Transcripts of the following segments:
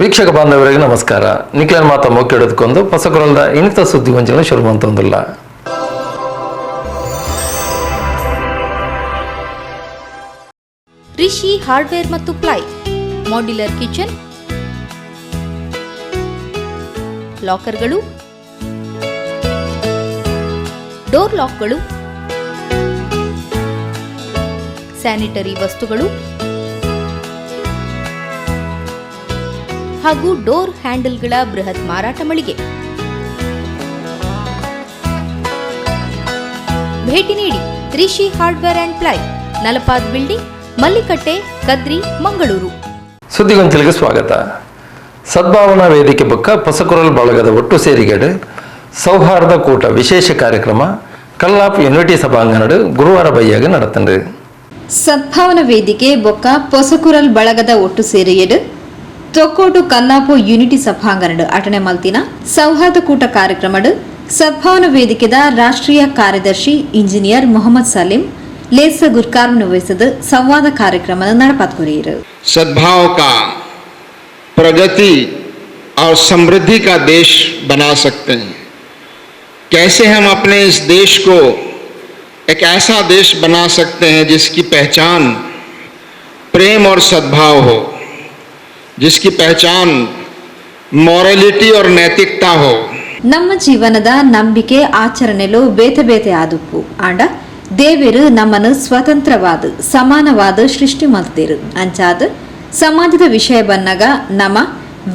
ವೀಕ್ಷಕ ಬಾಂಧವರಿಗೆ ನಮಸ್ಕಾರ. ನಿಖಿಲನ್ ಮಾತ ಮೊಕ್ಕಿಡೋದಕ್ಕೊಂದು ಹೊಸಕೊರಲ್ದ ಇನ್ನಿತ ಸುದ್ದಿ ವಂಚನೆ ಶುರು ಅಂತಂದಿಲ್ಲ ರಿಷಿ ಹಾರ್ಡ್ವೇರ್ ಮತ್ತು ಪ್ಲೈ, ಮಾಡ್ಯುಲರ್ ಕಿಚನ್, ಲಾಕರ್ಗಳು, ಡೋರ್ ಲಾಕ್ಗಳು, ಸ್ಯಾನಿಟರಿ ವಸ್ತುಗಳು ಹಾಗೂ ಡೋರ್ ಹ್ಯಾಂಡಲ್ಗಳ ಬೃಹತ್ ಮಾರಾಟ ಮಳಿಗೆ ಭೇಟಿ ನೀಡಿ Rishi hardware and ply Nalapad building Mallikatte Kadri Mangaluru ಸುದ್ದಿಗೊಂಚಲಿಗೆ ಸ್ವಾಗತ ಸದ್ಭಾವನಾ ವೇದಿಕೆ ಬೊಕ್ಕ ಹೊಸಕೊರಲ್ ಬಳಗದ ಒಟ್ಟು ಸೇರಿಗಡೆ ಸೌಹಾರ್ದ ಕೂಟ ವಿಶೇಷ ಕಾರ್ಯಕ್ರಮ ಕಲ್ಲಾಪ್ ಯೂನಿಟಿ ಸಭಾಂಗಣಡು ಗುರುವಾರ ಬೈಯಾಗ நடத்துண்டு ಸದ್ಭಾವನ ವೇದಿಕೆ ಬೊಕ್ಕ ಪೊಸಕುರಲ್ ಬಳಗದ ಒಟ್ಟು ಸೇರಿಯಡು ತೊಕ್ಕೋಟು ಕಲ್ಲಾಪು ಯೂನಿಟಿ ಸಭಾಂಗಣಡು ಅಟನೆ ಮಲ್ತಿನ ಸೌಹಾರ್ದ ಕೂಟ ಕಾರ್ಯಕ್ರಮಡು ಸದ್ಭಾವನ ವೇದಿಕೆದ ರಾಷ್ಟ್ರೀಯ ಕಾರ್ಯದರ್ಶಿ ಇಂಜಿನಿಯರ್ ಮೊಹಮ್ಮದ್ ಸಲೀಂ ಲೇಸ ಗುರ್ಕಾರ್ಮನ ವಹಿಸದ ಸಂವಾದ ಕಾರ್ಯಕ್ರಮದ ನಡಪಾತ್ಕೊರಿಯರು सद्भाव का प्रगति और समृद्धि का देश बना सकते हैं कैसे हम अपने इस देश को एक ऐसा देश बना सकते हैं जिसकी पहचान प्रेम और सद्भाव हो जिसकी पहचान मॉरलिटी और नैतिकता हो ನಮ್ಮ ಜೀವನದ ನಂಬಿಕೆ ಆಚರಣೆಲು ಬೇತೆ ಬೇತೆ ಆದುಪ್ಪು ಆಂಡ ದೇವರು ನಮ್ಮನ್ನು ಸ್ವತಂತ್ರವಾದ ಸಮಾನವಾದ ಸೃಷ್ಟಿ ಮಾಡ್ತೀರು ಅಂಚಾದ ಸಮಾಜದ ವಿಷಯ ಬಂದಾಗ ನಮ್ಮ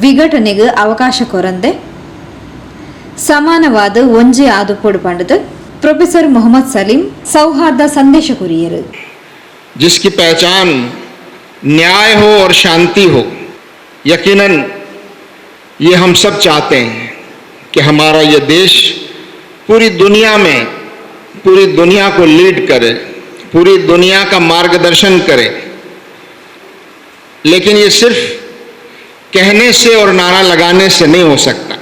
ವಿಘಟನೆಗೆ ಅವಕಾಶ ಕೊರಂದೆ ಸಮಾನವಾದ ಒಂಜೆ ಆದುಪೋಡು ಪಂಡದು ಪ್ರೊಫೆಸರ್ ಮೊಹಮ್ಮದ್ ಸಲೀಂ ಸೌಹಾರ್ದ ಸಂದೇಶ ಕುರಿಯರು जिसकी पहचान न्याय हो और शांति हो यकीनन, ये हम सब चाहते हैं कि हमारा ये देश पूरी दुनिया में, पूरी दुनिया को लीड करे, पूरी दुनिया का मार्गदर्शन करे। लेकिन ये सिर्फ़ कहने से और नारा लगाने से नहीं हो सकता।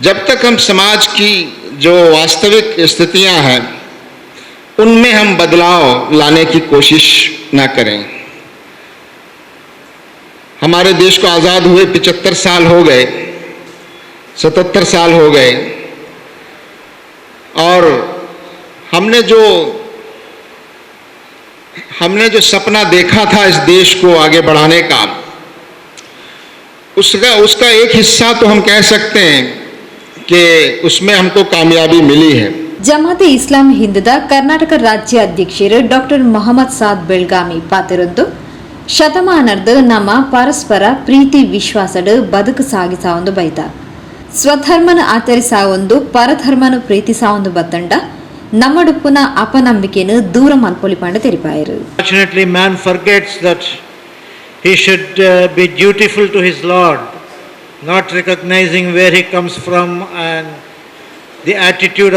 जब तक हम समाज की जो वास्तविक स्थितियाँ हैं, उनमें हम बदलाव लाने की कोशिश ना करें। हमारे देश को आज़ाद हुए पिचहत्तर साल हो गए सतहत्तर साल हो गए और हमने जो हमने जो सपना देखा था इस देश को आगे बढ़ाने का उसका उसका एक हिस्सा तो हम कह सकते हैं कि उसमें हमको कामयाबी मिली है ಜಮಾತೆ ಇಸ್ಲಾಂ ಹಿಂದದ ಕರ್ನಾಟಕ ರಾಜ್ಯ ಅಧ್ಯಕ್ಷರು ಡಾಕ್ಟರ್ ಮೊಹಮ್ಮದ್ ಸಾದ್ ಬೆಳ್ಗಾಮಿ ಪಾತಿರೊಂದು ಶತಮಾನರ್ದ ನಮ್ಮ ಪರಸ್ಪರ ಪ್ರೀತಿ ವಿಶ್ವಾಸಡ್ ಬದುಕು ಸಾಗಿಸ ಒಂದು ಬೈತ. ಸ್ವಧರ್ಮನ ಆಚರಿಸ ಒಂದು, ಪರಧರ್ಮನ ಪ್ರೀತಿಸ ಒಂದು ಬತ್ತಂಡ ನಮ್ಮಡುಪ್ಪುನ ಅಪನಂಬಿಕೆನ ದೂರ ಮನ್ಪೊಲಿ ಪಾಂಡ ತೆರಿಪಾಯರು that should be dutiful where he comes from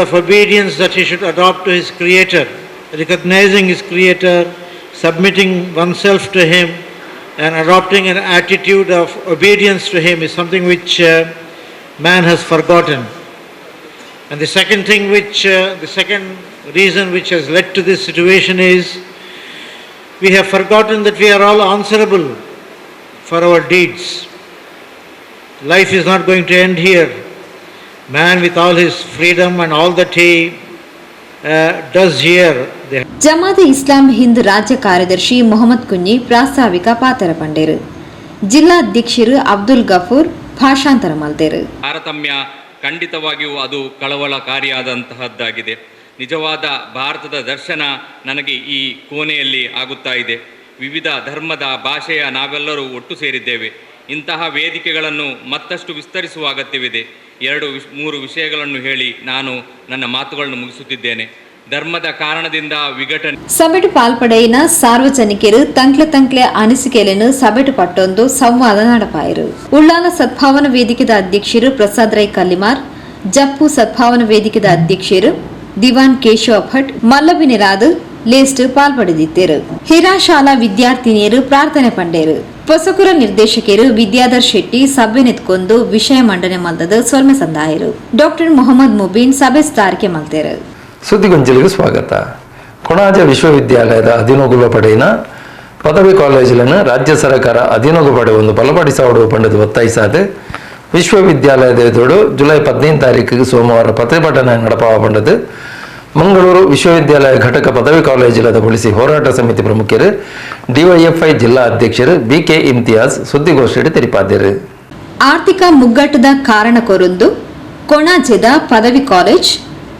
of that should creator creator submitting oneself to him, and adopting an attitude of obedience to him is something which uh, man has forgotten. And the second thing which, uh, the second reason which has led to this situation is we have forgotten that we are all answerable for our deeds. Life is not going to end here. Man, with all his freedom and all that he Jamaate Islami Hind ರಾಜ್ಯ ಕಾರ್ಯದರ್ಶಿ ಮೊಹಮ್ಮದ್ ಕುನ್ನಿ ಪ್ರಾಸ್ತಾವಿಕ ಪಾತ್ರ ಪಂಡೇರು. ಜಿಲ್ಲಾಧ್ಯಕ್ಷರು ಅಬ್ದುಲ್ ಗಫೂರ್ ಭಾಷಾಂತರ ಮಲ್ತೇರು ತಾರತಮ್ಯ ಖಂಡಿತವಾಗಿಯೂ ಅದು ಕಳವಳಕಾರಿಯಾದಂತಹದ್ದಾಗಿದೆ ನಿಜವಾದ ಭಾರತದ ದರ್ಶನ ನನಗೆ ಈ ಕೋಣೆಯಲ್ಲಿ ಆಗುತ್ತಾ ಇದೆ. ವಿವಿಧ ಧರ್ಮದ ಭಾಷೆಯ ನಾವೆಲ್ಲರೂ ಒಟ್ಟು ಸೇರಿದ್ದೇವೆ. ಇಂತಹ ವೇದಿಕೆಗಳನ್ನು ಮತ್ತಷ್ಟು ವಿಸ್ತರಿಸುವ ಅಗತ್ಯವಿದೆ. ಎರಡು ವಿಶ್ ಮೂರು ವಿಷಯಗಳನ್ನು ಹೇಳಿ ನಾನು ನನ್ನ ಮಾತುಗಳನ್ನು ಮುಗಿಸುತ್ತಿದ್ದೇನೆ. ಧರ್ಮದ ಕಾರಣದಿಂದ ವಿಘಟನೆ ಸಭೆಟು ಪಾಲ್ಪಡೆಯಿನ ಸಾರ್ವಜನಿಕರು ತಂಕ್ಲೆ ತಂಕ್ಲೆ ಅನಿಸಿಕೆಯನ್ನು ಸಭೆಟು ಪಟ್ಟೊಂದು ಸಂವಾದ ನಡಪಾಯರು. ಉಳ್ಳಾಲ ಸದ್ಭಾವನ ವೇದಿಕೆದ ಅಧ್ಯಕ್ಷರು ಪ್ರಸಾದ್ ರೈ ಕಲ್ಲಿಮಾರ್, ಜಪ್ಪು ಸದ್ಭಾವನ ವೇದಿಕೆದ ಅಧ್ಯಕ್ಷರು ದಿವಾನ್ ಕೇಶವ ಭಟ್ ಮಲ್ಲಬಿನಿರಾದು ಲೇಸ್ಟ್ ಪಾಲ್ಪಡೆದಿದ್ದರು. ಹಿರಾಶಾಲಾ ವಿದ್ಯಾರ್ಥಿನಿಯರು ಪ್ರಾರ್ಥನೆ ಪಂಡೇರು. ಪೊಸಕುರ ನಿರ್ದೇಶಕರು ವಿದ್ಯಾಧರ್ ಶೆಟ್ಟಿ, ಸಭೆ ನಿಂತ್ಕೊಂಡು ವಿಷಯ ಮಂಡನೆ ಮಲ್ದದ ಸ್ವರ್ಮ ಸಂದಾಯರು. ಡಾಕ್ಟರ್ ಮೊಹಮ್ಮದ್ ಮುಬೀನ್ ಸಭೆ ಸ್ಥಾರಿಕೆ ಮಲ್ತೇರು ಸುದ್ದಿಗೊಂಚಲಿಗೆ ಸ್ವಾಗತ. ಕೊಣಾಜ ವಿಶ್ವವಿದ್ಯಾಲಯದ ಅಧಿನೋಗುವ ಪಡೆಯ ಪದವಿ ಕಾಲೇಜಿನ ರಾಜ್ಯ ಸರ್ಕಾರ ಪಡೆ ಒಂದು ಬಲಪಡಿಸಾಡುವ ಪಂಡದ ಒತ್ತಾಯಿಸಾದೆ ವಿಶ್ವವಿದ್ಯಾಲಯದ ಎದುರು ಜುಲೈ ಹದಿನೈದು ತಾರೀಕಿಗೆ ಸೋಮವಾರ ಪ್ರತಿಭಟನೆ ನಡಪಾವ ಪಂಡದು ಮಂಗಳೂರು ವಿಶ್ವವಿದ್ಯಾಲಯ ಘಟಕ ಪದವಿ ಕಾಲೇಜಿಲದ ಗೊಳಿಸಿ ಹೋರಾಟ ಸಮಿತಿ ಪ್ರಮುಖರು, ಡಿವೈಎಫ್ಐ ಜಿಲ್ಲಾ ಅಧ್ಯಕ್ಷರು ಬಿಕೆ ಇಮ್ತಿಯಾಜ್ ಸುದ್ದಿಗೋಷ್ಠಿಯಲ್ಲಿ ತಿಳಿಪಾದರು ಆರ್ಥಿಕ ಮುಗ್ಗಟ್ಟದ ಕಾರಣ ಕೊರೊಂದು. ಕೊಣಾಜೆದ ಪದವಿ ಕಾಲೇಜ್,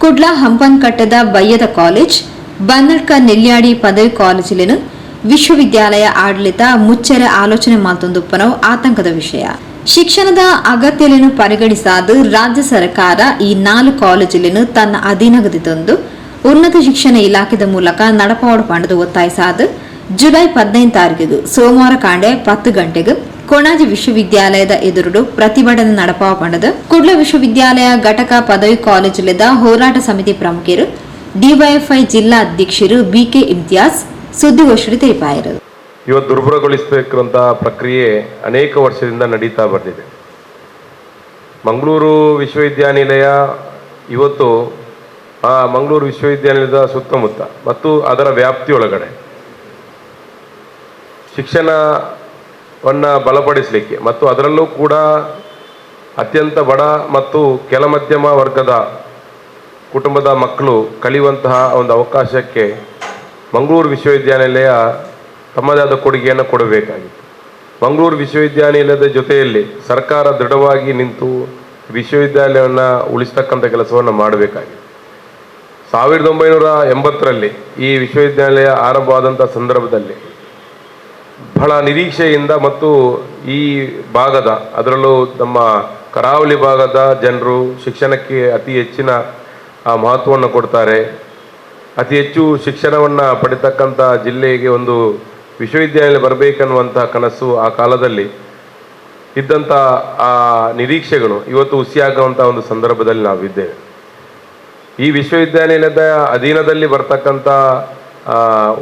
ಕುಡ್ಲಾ ಹಂಪನ್ಕಟ್ಟದ ಬಯ್ಯದ ಕಾಲೇಜ್ ಬನ್ನಡ್ಕ ನೆಲ್ಯಾಡಿ ಪದವಿ ಕಾಲೇಜಿನ ವಿಶ್ವವಿದ್ಯಾಲಯ ಆಡಳಿತ ಮುಚ್ಚರ ಆಲೋಚನೆ ಮಾತೊಂದುಪ್ಪನವು ಆತಂಕದ ವಿಷಯ. ಶಿಕ್ಷಣದ ಅಗತ್ಯಗಳನ್ನು ಪರಿಗಣಿಸಾದ ರಾಜ್ಯ ಸರ್ಕಾರ ಈ ನಾಲ್ಕು ಕಾಲೇಜುಗಳನ್ನು ತನ್ನ ಅಧೀನಗತಿ ತಂದು ಉನ್ನತ ಶಿಕ್ಷಣ ಇಲಾಖೆದ ಮೂಲಕ ನಡಪಾಡು ಪಂಡದು ಒತ್ತಾಯಿಸಾದ. ಜುಲೈ ಪದಿನೈದು ತಾರೀಕಿಗೂ ಸೋಮವಾರ ಕಾಂಡೆ ಪತ್ತು ಗಂಟೆಗೆ ಕೊಣಾಜಿ ವಿಶ್ವವಿದ್ಯಾಲಯದ ಎದುರುಡು ಪ್ರತಿಭಟನೆ ನಡಪಾವ ಪಂಡದ ಕುಡ್ಲ ವಿಶ್ವವಿದ್ಯಾಲಯ ಘಟಕ ಪದವಿ ಕಾಲೇಜುಲಿದ್ದ ಹೋರಾಟ ಸಮಿತಿ ಪ್ರಮುಖರು ಡಿವೈಎಫ್ಐ ಜಿಲ್ಲಾ ಅಧ್ಯಕ್ಷರು ಬಿಕೆ ಇಮ್ತಿಯಾಸ್ ಸುದ್ದಿಗೋಷ್ಠಿ ತಿಳಿಪಾಯಿರು. ಇವತ್ತು ದುರ್ಬಲಗೊಳಿಸಬೇಕಂತ ಪ್ರಕ್ರಿಯೆ ಅನೇಕ ವರ್ಷದಿಂದ ನಡೀತಾ ಬಂದಿದೆ. ಮಂಗಳೂರು ವಿಶ್ವವಿದ್ಯಾನಿಲಯ ಇವತ್ತು, ಆ ಮಂಗಳೂರು ವಿಶ್ವವಿದ್ಯಾನಿಲಯದ ಸುತ್ತಮುತ್ತ ಮತ್ತು ಅದರ ವ್ಯಾಪ್ತಿಯೊಳಗಡೆ ಶಿಕ್ಷಣವನ್ನು ಬಲಪಡಿಸಲಿಕ್ಕೆ ಮತ್ತು ಅದರಲ್ಲೂ ಕೂಡ ಅತ್ಯಂತ ಬಡ ಮತ್ತು ಕೆಲ ಮಧ್ಯಮ ವರ್ಗದ ಕುಟುಂಬದ ಮಕ್ಕಳು ಕಲಿಯುವಂತಹ ಒಂದು ಅವಕಾಶಕ್ಕೆ ಮಂಗಳೂರು ವಿಶ್ವವಿದ್ಯಾನಿಲಯ ತಮ್ಮದೇ ಆದ ಕೊಡುಗೆಯನ್ನು ಕೊಡಬೇಕಾಗಿತ್ತು. ಮಂಗಳೂರು ವಿಶ್ವವಿದ್ಯಾನಿಲಯದ ಜೊತೆಯಲ್ಲಿ ಸರ್ಕಾರ ದೃಢವಾಗಿ ನಿಂತು ವಿಶ್ವವಿದ್ಯಾಲಯವನ್ನು ಉಳಿಸ್ತಕ್ಕಂಥ ಕೆಲಸವನ್ನು ಮಾಡಬೇಕಾಗಿತ್ತು. ಸಾವಿರದ ಒಂಬೈನೂರ ಎಂಬತ್ತರಲ್ಲಿ ಈ ವಿಶ್ವವಿದ್ಯಾಲಯ ಆರಂಭವಾದಂಥ ಸಂದರ್ಭದಲ್ಲಿ ಬಹಳ ನಿರೀಕ್ಷೆಯಿಂದ ಮತ್ತು ಈ ಭಾಗದ, ಅದರಲ್ಲೂ ನಮ್ಮ ಕರಾವಳಿ ಭಾಗದ ಜನರು ಶಿಕ್ಷಣಕ್ಕೆ ಅತಿ ಹೆಚ್ಚಿನ ಮಹತ್ವವನ್ನು ಕೊಡ್ತಾರೆ. ಅತಿ ಹೆಚ್ಚು ಶಿಕ್ಷಣವನ್ನು ಪಡಿತಕ್ಕಂಥ ಜಿಲ್ಲೆಗೆ ಒಂದು ವಿಶ್ವವಿದ್ಯಾಲಯ ಬರಬೇಕನ್ನುವಂಥ ಕನಸು ಆ ಕಾಲದಲ್ಲಿ ಇದ್ದಂಥ ಆ ನಿರೀಕ್ಷೆಗಳು ಇವತ್ತು ಹುಸಿಯಾಗುವಂಥ ಒಂದು ಸಂದರ್ಭದಲ್ಲಿ ನಾವಿದ್ದೇವೆ. ಈ ವಿಶ್ವವಿದ್ಯಾಲಯದ ಅಧೀನದಲ್ಲಿ ಬರ್ತಕ್ಕಂಥ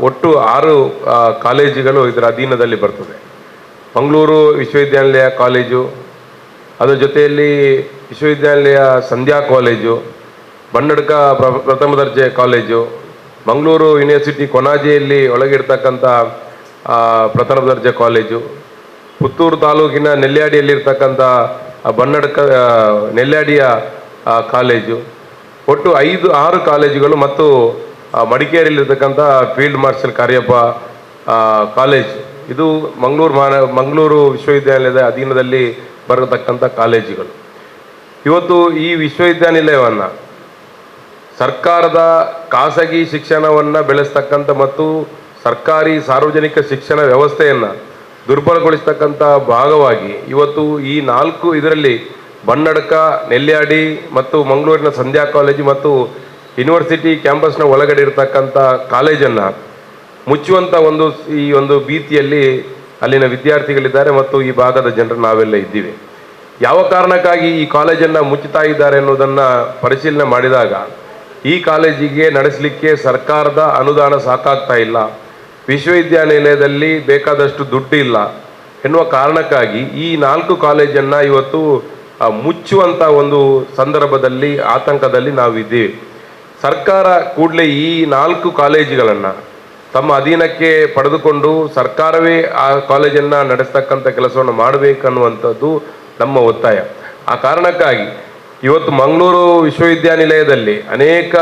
ಒಟ್ಟು ಆರು ಕಾಲೇಜುಗಳು ಇದರ ಅಧೀನದಲ್ಲಿ ಬರ್ತದೆ. ಮಂಗಳೂರು ವಿಶ್ವವಿದ್ಯಾನಿಲಯ ಕಾಲೇಜು, ಅದರ ಜೊತೆಯಲ್ಲಿ ವಿಶ್ವವಿದ್ಯಾನಿಲಯ ಸಂಧ್ಯಾ ಕಾಲೇಜು, ಬನ್ನಡ್ಕ ಪ್ರ- ಪ್ರಥಮ ದರ್ಜೆ ಕಾಲೇಜು, ಮಂಗಳೂರು ಯೂನಿವರ್ಸಿಟಿ ಕೊನಾಜೆಯಲ್ಲಿ ಒಳಗಿರ್ತಕ್ಕಂಥ ಪ್ರಥಮ ದರ್ಜೆ ಕಾಲೇಜು. ಪುತ್ತೂರು ತಾಲೂಕಿನ ನೆಲ್ಯಾಡಿಯಲ್ಲಿರ್ತಕ್ಕಂಥ ಬನ್ನಡಕ ನೆಲ್ಯಾಡಿಯ ಕಾಲೇಜು. ಒಟ್ಟು ಐದು, ಆರು ಕಾಲೇಜುಗಳು ಮತ್ತು ಮಡಿಕೇರಿಯಲ್ಲಿರ್ತಕ್ಕಂಥ ಫೀಲ್ಡ್ ಮಾರ್ಷಲ್ ಕಾರ್ಯಪ್ಪ ಕಾಲೇಜ್. ಇದು ಮಂಗಳೂರು ಮಾನ, ಮಂಗಳೂರು ವಿಶ್ವವಿದ್ಯಾನಿಲಯದ ಅಧೀನದಲ್ಲಿ ಬರತಕ್ಕಂಥ ಕಾಲೇಜುಗಳು. ಇವತ್ತು ಈ ವಿಶ್ವವಿದ್ಯಾನಿಲಯವನ್ನು ಸರ್ಕಾರದ ಖಾಸಗಿ ಶಿಕ್ಷಣವನ್ನು ಬೆಳೆಸ್ತಕ್ಕಂಥ ಮತ್ತು ಸರ್ಕಾರಿ ಸಾರ್ವಜನಿಕ ಶಿಕ್ಷಣ ವ್ಯವಸ್ಥೆಯನ್ನು ದುರ್ಬಲಗೊಳಿಸ್ತಕ್ಕಂಥ ಭಾಗವಾಗಿ ಇವತ್ತು ಈ ನಾಲ್ಕು ಇದರಲ್ಲಿ ಬನ್ನಡ್ಕ, ನೆಲ್ಯಾಡಿ ಮತ್ತು ಮಂಗಳೂರಿನ ಸಂಧ್ಯಾ ಕಾಲೇಜು ಮತ್ತು ಯೂನಿವರ್ಸಿಟಿ ಕ್ಯಾಂಪಸ್ನ ಒಳಗಡೆ ಇರತಕ್ಕಂಥ ಕಾಲೇಜನ್ನು ಮುಚ್ಚುವಂಥ ಒಂದು ಈ ಒಂದು ಭೀತಿಯಲ್ಲಿ ಅಲ್ಲಿನ ವಿದ್ಯಾರ್ಥಿಗಳಿದ್ದಾರೆ ಮತ್ತು ಈ ಭಾಗದ ಜನರು ನಾವೆಲ್ಲ ಇದ್ದೀವಿ. ಯಾವ ಕಾರಣಕ್ಕಾಗಿ ಈ ಕಾಲೇಜನ್ನು ಮುಚ್ಚುತ್ತಾ ಇದ್ದಾರೆ ಅನ್ನೋದನ್ನು ಪರಿಶೀಲನೆ ಮಾಡಿದಾಗ ಈ ಕಾಲೇಜಿಗೆ ನಡೆಸಲಿಕ್ಕೆ ಸರ್ಕಾರದ ಅನುದಾನ ಸಾಕಾಗ್ತಾ ಇಲ್ಲ. ವಿಶ್ವವಿದ್ಯಾನಿಲಯದಲ್ಲಿ ಬೇಕಾದಷ್ಟು ದುಡ್ಡು ಇಲ್ಲ ಎನ್ನುವ ಕಾರಣಕ್ಕಾಗಿ ಈ ನಾಲ್ಕು ಕಾಲೇಜನ್ನು ಇವತ್ತು ಮುಚ್ಚುವಂಥ ಒಂದು ಸಂದರ್ಭದಲ್ಲಿ, ಆತಂಕದಲ್ಲಿ ನಾವಿದ್ದೀವಿ. ಸರ್ಕಾರ ಕೂಡಲೇ ಈ ನಾಲ್ಕು ಕಾಲೇಜುಗಳನ್ನು ತಮ್ಮ ಅಧೀನಕ್ಕೆ ಪಡೆದುಕೊಂಡು ಸರ್ಕಾರವೇ ಆ ಕಾಲೇಜನ್ನು ನಡೆಸ್ತಕ್ಕಂಥ ಕೆಲಸವನ್ನು ಮಾಡಬೇಕನ್ನುವಂಥದ್ದು ನಮ್ಮ ಒತ್ತಾಯ. ಆ ಕಾರಣಕ್ಕಾಗಿ ಇವತ್ತು ಮಂಗಳೂರು ವಿಶ್ವವಿದ್ಯಾನಿಲಯದಲ್ಲಿ ಅನೇಕ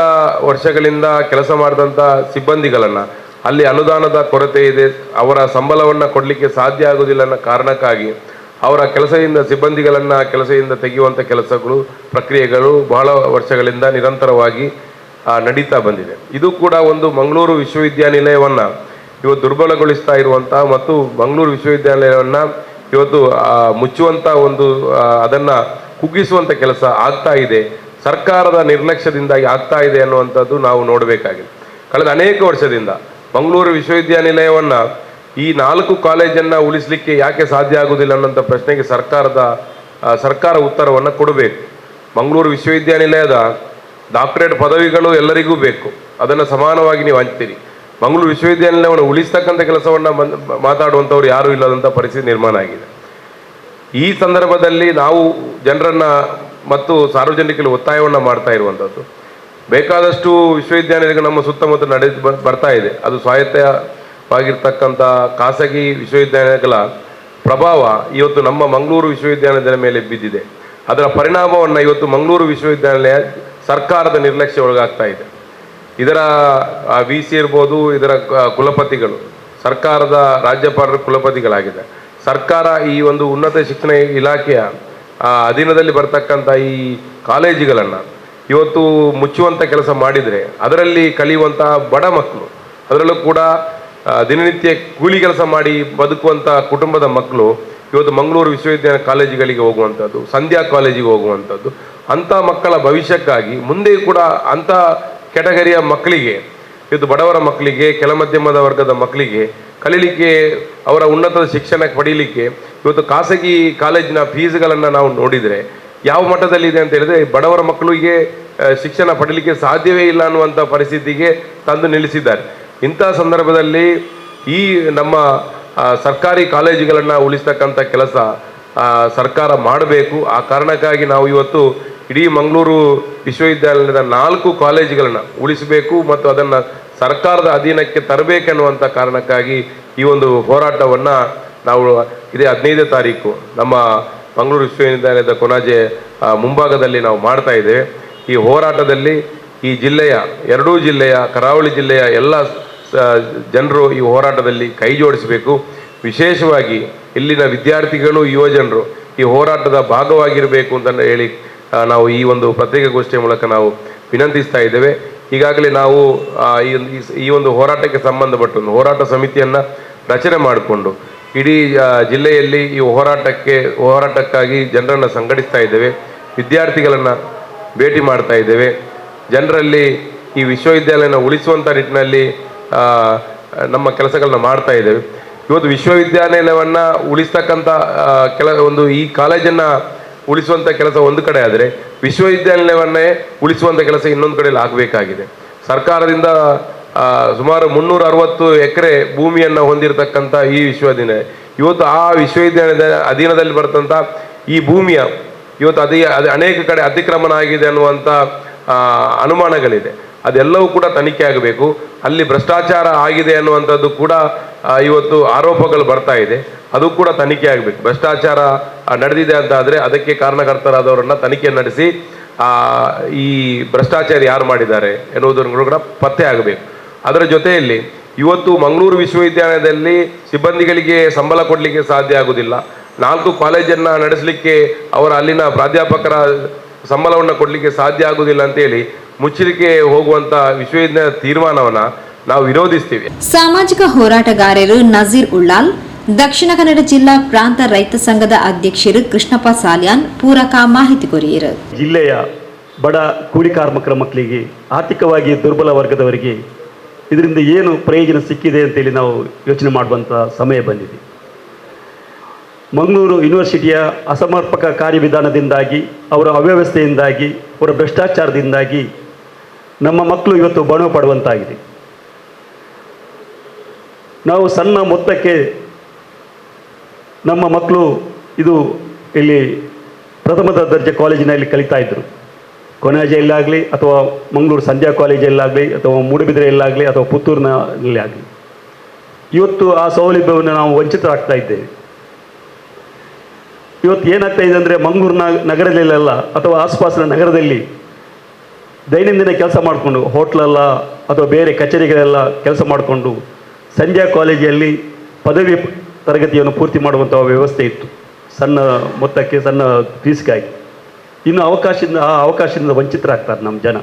ವರ್ಷಗಳಿಂದ ಕೆಲಸ ಮಾಡಿದಂಥ ಸಿಬ್ಬಂದಿಗಳನ್ನು ಅಲ್ಲಿ ಅನುದಾನದ ಕೊರತೆ ಇದೆ. ಅವರ ಸಂಬಳವನ್ನು ಕೊಡಲಿಕ್ಕೆ ಸಾಧ್ಯ ಆಗುವುದಿಲ್ಲ ಅನ್ನೋ ಕಾರಣಕ್ಕಾಗಿ ಅವರ ಕೆಲಸದಿಂದ ಸಿಬ್ಬಂದಿಗಳನ್ನು ಕೆಲಸದಿಂದ ತೆಗೆಯುವಂಥ ಕೆಲಸಗಳು, ಪ್ರಕ್ರಿಯೆಗಳು ಬಹಳ ವರ್ಷಗಳಿಂದ ನಿರಂತರವಾಗಿ ನಡೀತಾ ಬಂದಿದೆ. ಇದು ಕೂಡ ಒಂದು ಮಂಗಳೂರು ವಿಶ್ವವಿದ್ಯಾನಿಲಯವನ್ನು ಇವತ್ತು ದುರ್ಬಲಗೊಳಿಸ್ತಾ ಇರುವಂಥ ಮತ್ತು ಮಂಗಳೂರು ವಿಶ್ವವಿದ್ಯಾನಿಲಯವನ್ನು ಇವತ್ತು ಮುಚ್ಚುವಂಥ ಒಂದು ಅದನ್ನು ಕುಗ್ಗಿಸುವಂಥ ಕೆಲಸ ಆಗ್ತಾ ಇದೆ. ಸರ್ಕಾರದ ನಿರ್ಲಕ್ಷ್ಯದಿಂದಾಗಿ ಆಗ್ತಾ ಇದೆ ಅನ್ನುವಂಥದ್ದು ನಾವು ನೋಡಬೇಕಾಗಿದೆ. ಕಳೆದ ಅನೇಕ ವರ್ಷದಿಂದ ಮಂಗಳೂರು ವಿಶ್ವವಿದ್ಯಾನಿಲಯವನ್ನು ಈ ನಾಲ್ಕು ಕಾಲೇಜನ್ನು ಉಳಿಸಲಿಕ್ಕೆ ಯಾಕೆ ಸಾಧ್ಯ ಆಗುವುದಿಲ್ಲ ಅನ್ನೋಂಥ ಪ್ರಶ್ನೆಗೆ ಸರ್ಕಾರದ ಸರ್ಕಾರ ಉತ್ತರವನ್ನು ಕೊಡಬೇಕು. ಮಂಗಳೂರು ವಿಶ್ವವಿದ್ಯಾನಿಲಯದ ಡಾಕ್ಟರೇಟ್ ಪದವಿಗಳು ಎಲ್ಲರಿಗೂ ಬೇಕು. ಅದನ್ನು ಸಮಾನವಾಗಿ ನೀವು ಹಂಚ್ತೀರಿ ಮಂಗಳೂರು ವಿಶ್ವವಿದ್ಯಾನಿಲಯವನ್ನು ಉಳಿಸ್ತಕ್ಕಂಥ ಕೆಲಸವನ್ನು ಮಾತಾಡುವಂಥವ್ರು ಯಾರೂ ಇಲ್ಲದಂಥ ಪರಿಸ್ಥಿತಿ ನಿರ್ಮಾಣ ಆಗಿದೆ. ಈ ಸಂದರ್ಭದಲ್ಲಿ ನಾವು ಜನರನ್ನು ಮತ್ತು ಸಾರ್ವಜನಿಕರು ಒತ್ತಾಯವನ್ನು ಮಾಡ್ತಾ ಇರುವಂಥದ್ದು. ಬೇಕಾದಷ್ಟು ವಿಶ್ವವಿದ್ಯಾನಿಲಯಗಳು ನಮ್ಮ ಸುತ್ತಮುತ್ತ ಬರ್- ಬರ್ತಾ ಇದೆ. ಅದು ಸ್ವಾಯತ್ತವಾಗಿರ್ತಕ್ಕಂಥ ಖಾಸಗಿ ವಿಶ್ವವಿದ್ಯಾನಿಲಯಗಳ ಪ್ರಭಾವ ಇವತ್ತು ನಮ್ಮ ಮಂಗಳೂರು ವಿಶ್ವವಿದ್ಯಾನಿಲಯದ ಮೇಲೆ ಬಿದ್ದಿದೆ. ಅದರ ಪರಿಣಾಮವನ್ನು ಇವತ್ತು ಮಂಗಳೂರು ವಿಶ್ವವಿದ್ಯಾನಿಲಯ ಸರ್ಕಾರದ ನಿರ್ಲಕ್ಷ್ಯ ಒಳಗಾಗ್ತಾ ಇದೆ. ಇದರ ವಿ ಸಿ ಇರ್ಬೋದು, ಇದರ ಕುಲಪತಿಗಳು, ಸರ್ಕಾರದ ರಾಜ್ಯಪಾಲರ ಕುಲಪತಿಗಳಾಗಿದೆ ಸರ್ಕಾರ ಈ ಒಂದು ಉನ್ನತ ಶಿಕ್ಷಣ ಇಲಾಖೆಯ ಅಧೀನದಲ್ಲಿ ಬರ್ತಕ್ಕಂಥ ಈ ಕಾಲೇಜುಗಳನ್ನು ಇವತ್ತು ಮುಚ್ಚುವಂಥ ಕೆಲಸ ಮಾಡಿದರೆ ಅದರಲ್ಲಿ ಕಲಿಯುವಂಥ ಬಡ ಮಕ್ಕಳು, ಅದರಲ್ಲೂ ಕೂಡ ದಿನನಿತ್ಯ ಕೂಲಿ ಕೆಲಸ ಮಾಡಿ ಬದುಕುವಂಥ ಕುಟುಂಬದ ಮಕ್ಕಳು ಇವತ್ತು ಮಂಗಳೂರು ವಿಶ್ವವಿದ್ಯಾಲಯ ಕಾಲೇಜುಗಳಿಗೆ ಹೋಗುವಂಥದ್ದು ಸಂಧ್ಯಾ ಕಾಲೇಜಿಗೆ ಹೋಗುವಂಥದ್ದು ಅಂಥ ಮಕ್ಕಳ ಭವಿಷ್ಯಕ್ಕಾಗಿ ಮುಂದೆ ಕೂಡ ಅಂಥ ಕೆಟಗರಿಯ ಮಕ್ಕಳಿಗೆ, ಇವತ್ತು ಬಡವರ ಮಕ್ಕಳಿಗೆ, ಕೆಲ ಮಧ್ಯಮದ ವರ್ಗದ ಮಕ್ಕಳಿಗೆ ಕಲೀಲಿಕ್ಕೆ, ಅವರ ಉನ್ನತ ಶಿಕ್ಷಣ ಪಡೀಲಿಕ್ಕೆ, ಇವತ್ತು ಖಾಸಗಿ ಕಾಲೇಜಿನ ಫೀಸ್ಗಳನ್ನು ನಾವು ನೋಡಿದರೆ ಯಾವ ಮಟ್ಟದಲ್ಲಿದೆ ಅಂತ ಹೇಳಿದ್ರೆ, ಬಡವರ ಮಕ್ಕಳಿಗೆ ಶಿಕ್ಷಣ ಪಡೀಲಿಕ್ಕೆ ಸಾಧ್ಯವೇ ಇಲ್ಲ ಅನ್ನುವಂಥ ಪರಿಸ್ಥಿತಿಗೆ ತಂದು ನಿಲ್ಲಿಸಿದ್ದಾರೆ. ಇಂಥ ಸಂದರ್ಭದಲ್ಲಿ ಈ ನಮ್ಮ ಸರ್ಕಾರಿ ಕಾಲೇಜುಗಳನ್ನು ಉಳಿಸ್ತಕ್ಕಂಥ ಕೆಲಸ ಸರ್ಕಾರ ಮಾಡಬೇಕು. ಆ ಕಾರಣಕ್ಕಾಗಿ ನಾವು ಇವತ್ತು ಇಡೀ ಮಂಗಳೂರು ವಿಶ್ವವಿದ್ಯಾಲಯದ ನಾಲ್ಕು ಕಾಲೇಜುಗಳನ್ನು ಉಳಿಸಬೇಕು ಮತ್ತು ಅದನ್ನು ಸರ್ಕಾರದ ಅಧೀನಕ್ಕೆ ತರಬೇಕೆನ್ನುವಂಥ ಕಾರಣಕ್ಕಾಗಿ ಈ ಒಂದು ಹೋರಾಟವನ್ನು ನಾವು, ಇದೇ ಹದಿನೈದನೇ ತಾರೀಕು, ನಮ್ಮ ಮಂಗಳೂರು ವಿಶ್ವವಿದ್ಯಾಲಯದ ಕೊನಾಜೆ ಮುಂಭಾಗದಲ್ಲಿ ನಾವು ಮಾಡ್ತಾ ಇದ್ದೇವೆ. ಈ ಹೋರಾಟದಲ್ಲಿ ಈ ಜಿಲ್ಲೆಯ, ಎರಡೂ ಜಿಲ್ಲೆಯ, ಕರಾವಳಿ ಜಿಲ್ಲೆಯ ಎಲ್ಲ ಜನರು ಈ ಹೋರಾಟದಲ್ಲಿ ಕೈ ಜೋಡಿಸಬೇಕು. ವಿಶೇಷವಾಗಿ ಇಲ್ಲಿನ ವಿದ್ಯಾರ್ಥಿಗಳು ಯುವಜನರು ಈ ಹೋರಾಟದ ಭಾಗವಾಗಿರಬೇಕು ಅಂತ ಹೇಳಿ ನಾವು ಈ ಒಂದು ಪತ್ರಿಕಾಗೋಷ್ಠಿಯ ಮೂಲಕ ನಾವು ವಿನಂತಿಸ್ತಾ ಇದ್ದೇವೆ. ಈಗಾಗಲೇ ನಾವು ಈ ಒಂದು ಹೋರಾಟಕ್ಕೆ ಸಂಬಂಧಪಟ್ಟ ಒಂದು ಹೋರಾಟ ಸಮಿತಿಯನ್ನು ರಚನೆ ಮಾಡಿಕೊಂಡು ಇಡೀ ಜಿಲ್ಲೆಯಲ್ಲಿ ಈ ಹೋರಾಟಕ್ಕೆ, ಹೋರಾಟಕ್ಕಾಗಿ ಜನರನ್ನು ಸಂಘಟಿಸ್ತಾ ಇದ್ದೇವೆ. ವಿದ್ಯಾರ್ಥಿಗಳನ್ನು ಭೇಟಿ ಮಾಡ್ತಾ ಇದ್ದೇವೆ. ಜನರಲ್ಲಿ ಈ ವಿಶ್ವವಿದ್ಯಾಲಯನ ಉಳಿಸುವಂಥ ನಿಟ್ಟಿನಲ್ಲಿ ನಮ್ಮ ಕೆಲಸಗಳನ್ನ ಮಾಡ್ತಾ ಇದ್ದೇವೆ. ಇವತ್ತು ವಿಶ್ವವಿದ್ಯಾಲಯವನ್ನು ಉಳಿಸ್ತಕ್ಕಂಥ ಕೆಲ, ಒಂದು ಈ ಕಾಲೇಜನ್ನು ಉಳಿಸುವಂಥ ಕೆಲಸ ಒಂದು ಕಡೆ ಆದರೆ ವಿಶ್ವವಿದ್ಯಾನಿಲಯವನ್ನೇ ಉಳಿಸುವಂಥ ಕೆಲಸ ಇನ್ನೊಂದು ಕಡೆಯಲ್ಲಿ ಆಗಬೇಕಾಗಿದೆ. ಸರ್ಕಾರದಿಂದ ಸುಮಾರು ಮುನ್ನೂರ ಅರವತ್ತು ಎಕರೆ ಭೂಮಿಯನ್ನು ಹೊಂದಿರತಕ್ಕಂಥ ಈ ವಿಶ್ವವಿದ್ಯಾಲಯ ಇವತ್ತು ಆ ವಿಶ್ವವಿದ್ಯಾಲಯದ ಅಧೀನದಲ್ಲಿ ಬರ್ತಂಥ ಈ ಭೂಮಿಯ ಇವತ್ತು ಅದೇ, ಅದು ಅನೇಕ ಕಡೆ ಅತಿಕ್ರಮಣ ಆಗಿದೆ ಅನ್ನುವಂಥ ಅನುಮಾನಗಳಿದೆ. ಅದೆಲ್ಲವೂ ಕೂಡ ತನಿಖೆ ಆಗಬೇಕು. ಅಲ್ಲಿ ಭ್ರಷ್ಟಾಚಾರ ಆಗಿದೆ ಅನ್ನುವಂಥದ್ದು ಕೂಡ ಇವತ್ತು ಆರೋಪಗಳು ಬರ್ತಾ ಇದೆ. ಅದು ಕೂಡ ತನಿಖೆ ಆಗಬೇಕು. ಭ್ರಷ್ಟಾಚಾರ ನಡೆದಿದೆ ಅಂತ ಆದರೆ ಅದಕ್ಕೆ ಕಾರಣಕರ್ತರಾದವರನ್ನು ತನಿಖೆ ನಡೆಸಿ ಈ ಭ್ರಷ್ಟಾಚಾರ ಯಾರು ಮಾಡಿದ್ದಾರೆ ಎನ್ನುವುದನ್ನು ಕೂಡ ಪತ್ತೆ ಆಗಬೇಕು. ಅದರ ಜೊತೆಯಲ್ಲಿ ಇವತ್ತು ಮಂಗಳೂರು ವಿಶ್ವವಿದ್ಯಾಲಯದಲ್ಲಿ ಸಿಬ್ಬಂದಿಗಳಿಗೆ ಸಂಬಳ ಕೊಡಲಿಕ್ಕೆ ಸಾಧ್ಯ ಆಗುವುದಿಲ್ಲ ನಾಲ್ಕು ಕಾಲೇಜನ್ನು ನಡೆಸಲಿಕ್ಕೆ ಅವರ ಅಲ್ಲಿನ ಪ್ರಾಧ್ಯಾಪಕರ ಸಂಬಳವನ್ನು ಕೊಡಲಿಕ್ಕೆ ಸಾಧ್ಯ ಆಗುವುದಿಲ್ಲ ಅಂತೇಳಿ ಮುಚ್ಚಲಿಕ್ಕೆ ಹೋಗುವಂಥ ವಿಶ್ವವಿದ್ಯಾಲಯ ತೀರ್ಮಾನವನ್ನು ನಾವು ವಿರೋಧಿಸ್ತೀವಿ. ಸಾಮಾಜಿಕ ಹೋರಾಟಗಾರರು ನಜೀರ್ ಉಳ್ಳಾಲ್ ದಕ್ಷಿಣ ಕನ್ನಡ ಜಿಲ್ಲಾ ಪ್ರಾಂತ ರೈತ ಸಂಘದ ಅಧ್ಯಕ್ಷರು ಕೃಷ್ಣಪ್ಪ ಸಾಲ್ಯಾನ್ ಪೂರಕ ಮಾಹಿತಿ ಕೊರಿಯರು. ಜಿಲ್ಲೆಯ ಬಡ ಕೂಲಿ ಕಾರ್ಮಿಕರ ಮಕ್ಕಳಿಗೆ ಆರ್ಥಿಕವಾಗಿ ದುರ್ಬಲ ವರ್ಗದವರಿಗೆ ಇದರಿಂದ ಏನು ಪ್ರಯೋಜನ ಸಿಕ್ಕಿದೆ ಅಂತೇಳಿ ನಾವು ಯೋಚನೆ ಮಾಡುವಂಥ ಸಮಯ ಬಂದಿದೆ. ಮಂಗಳೂರು ಯೂನಿವರ್ಸಿಟಿಯ ಅಸಮರ್ಪಕ ಕಾರ್ಯವಿಧಾನದಿಂದಾಗಿ, ಅವರ ಅವ್ಯವಸ್ಥೆಯಿಂದಾಗಿ, ಅವರ ಭ್ರಷ್ಟಾಚಾರದಿಂದಾಗಿ ನಮ್ಮ ಮಕ್ಕಳು ಇವತ್ತು ಬಣವು ಪಡುವಂತಾಗಿದೆ. ನಾವು ಸಣ್ಣ ಮೊತ್ತಕ್ಕೆ ನಮ್ಮ ಮಕ್ಕಳು ಇದು ಇಲ್ಲಿ ಪ್ರಥಮ ದರ್ಜೆ ಕಾಲೇಜಿನಲ್ಲಿ ಕಲಿತಾ ಇದ್ದರು ಕೊನಾಜೆಯಲ್ಲಾಗಲಿ ಅಥವಾ ಮಂಗಳೂರು ಸಂಧ್ಯಾ ಕಾಲೇಜಲ್ಲಾಗಲಿ ಅಥವಾ ಮೂಡುಬಿದಿರೆಯಲ್ಲಾಗಲಿ ಅಥವಾ ಪುತ್ತೂರಿನಲ್ಲಿ ಆಗಲಿ. ಇವತ್ತು ಆ ಸೌಲಭ್ಯವನ್ನು ನಾವು ವಂಚಿತರಾಗ್ತಾ ಇದ್ದೇವೆ. ಇವತ್ತು ಏನಾಗ್ತಾ ಇದೆ ಅಂದರೆ ಮಂಗಳೂರು ನಗರದಲ್ಲೆಲ್ಲ ಅಥವಾ ಆಸುಪಾಸಿನ ನಗರದಲ್ಲಿ ದೈನಂದಿನ ಕೆಲಸ ಮಾಡಿಕೊಂಡು ಹೋಟ್ಲಲ್ಲ ಅಥವಾ ಬೇರೆ ಕಚೇರಿಗಳೆಲ್ಲ ಕೆಲಸ ಮಾಡಿಕೊಂಡು ಸಂಧ್ಯಾ ಕಾಲೇಜಲ್ಲಿ ಪದವಿ ತರಗತಿಯನ್ನು ಪೂರ್ತಿ ಮಾಡುವಂಥ ವ್ಯವಸ್ಥೆ ಇತ್ತು. ಸಣ್ಣ ಮೊತ್ತಕ್ಕೆ ಸಣ್ಣ ಫೀಸ್ಗಾಗಿ. ಇನ್ನು ಅವಕಾಶದಿಂದ, ಆ ಅವಕಾಶದಿಂದ ವಂಚಿತರಾಗ್ತಾರೆ ನಮ್ಮ ಜನ.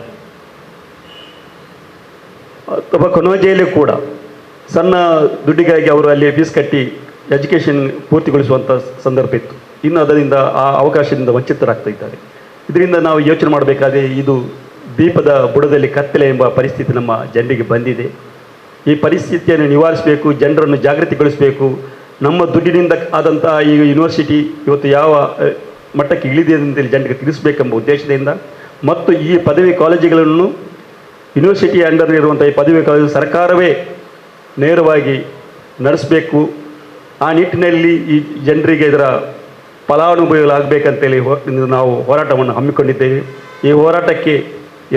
ಅಥವಾ ಕೊನೋಜೆಯಲ್ಲಿ ಕೂಡ. ಸಣ್ಣ ದುಡ್ಡಿಗಾಗಿ ಅವರು ಅಲ್ಲಿ ಫೀಸ್ ಕಟ್ಟಿ ಎಜುಕೇಷನ್ ಪೂರ್ತಿಗೊಳಿಸುವಂಥ ಸಂದರ್ಭ ಇತ್ತು. ಇನ್ನು ಅದರಿಂದ ಆ ಅವಕಾಶದಿಂದ ವಂಚಿತರಾಗ್ತಾ ಇದ್ದಾರೆ. ಇದರಿಂದ ನಾವು ಯೋಚನೆ ಮಾಡಬೇಕಾದ್ರೆ ಇದು ದೀಪದ ಬುಡದಲ್ಲಿ ಕತ್ತಲೆ ಎಂಬ ಪರಿಸ್ಥಿತಿ ನಮ್ಮ ಜನರಿಗೆ ಬಂದಿದೆ. ಈ ಪರಿಸ್ಥಿತಿಯನ್ನು ನಿವಾರಿಸಬೇಕು, ಜನರನ್ನು ಜಾಗೃತಿಗೊಳಿಸಬೇಕು. ನಮ್ಮ ದುಡ್ಡಿನಿಂದ ಆದಂತಹ ಈ ಯೂನಿವರ್ಸಿಟಿ ಇವತ್ತು ಯಾವ ಮಟ್ಟಕ್ಕೆ ಇಳಿದಿದೆ ಜನರಿಗೆ ತಿಳಿಸಬೇಕೆಂಬ ಉದ್ದೇಶದಿಂದ ಮತ್ತು ಈ ಪದವಿ ಕಾಲೇಜುಗಳನ್ನು ಯೂನಿವರ್ಸಿಟಿ ಅಂಡರ್ ಇರುವಂಥ ಈ ಪದವಿ ಕಾಲೇಜು ಸರ್ಕಾರವೇ ನೇರವಾಗಿ ನಡೆಸಬೇಕು. ಆ ನಿಟ್ಟಿನಲ್ಲಿ ಈ ಜನರಿಗೆ ಇದರ ಫಲಾನುಭವಿಗಳಾಗಬೇಕಂತೇಳಿ ನಾವು ಹೋರಾಟವನ್ನು ಹಮ್ಮಿಕೊಂಡಿದ್ದೇವೆ. ಈ ಹೋರಾಟಕ್ಕೆ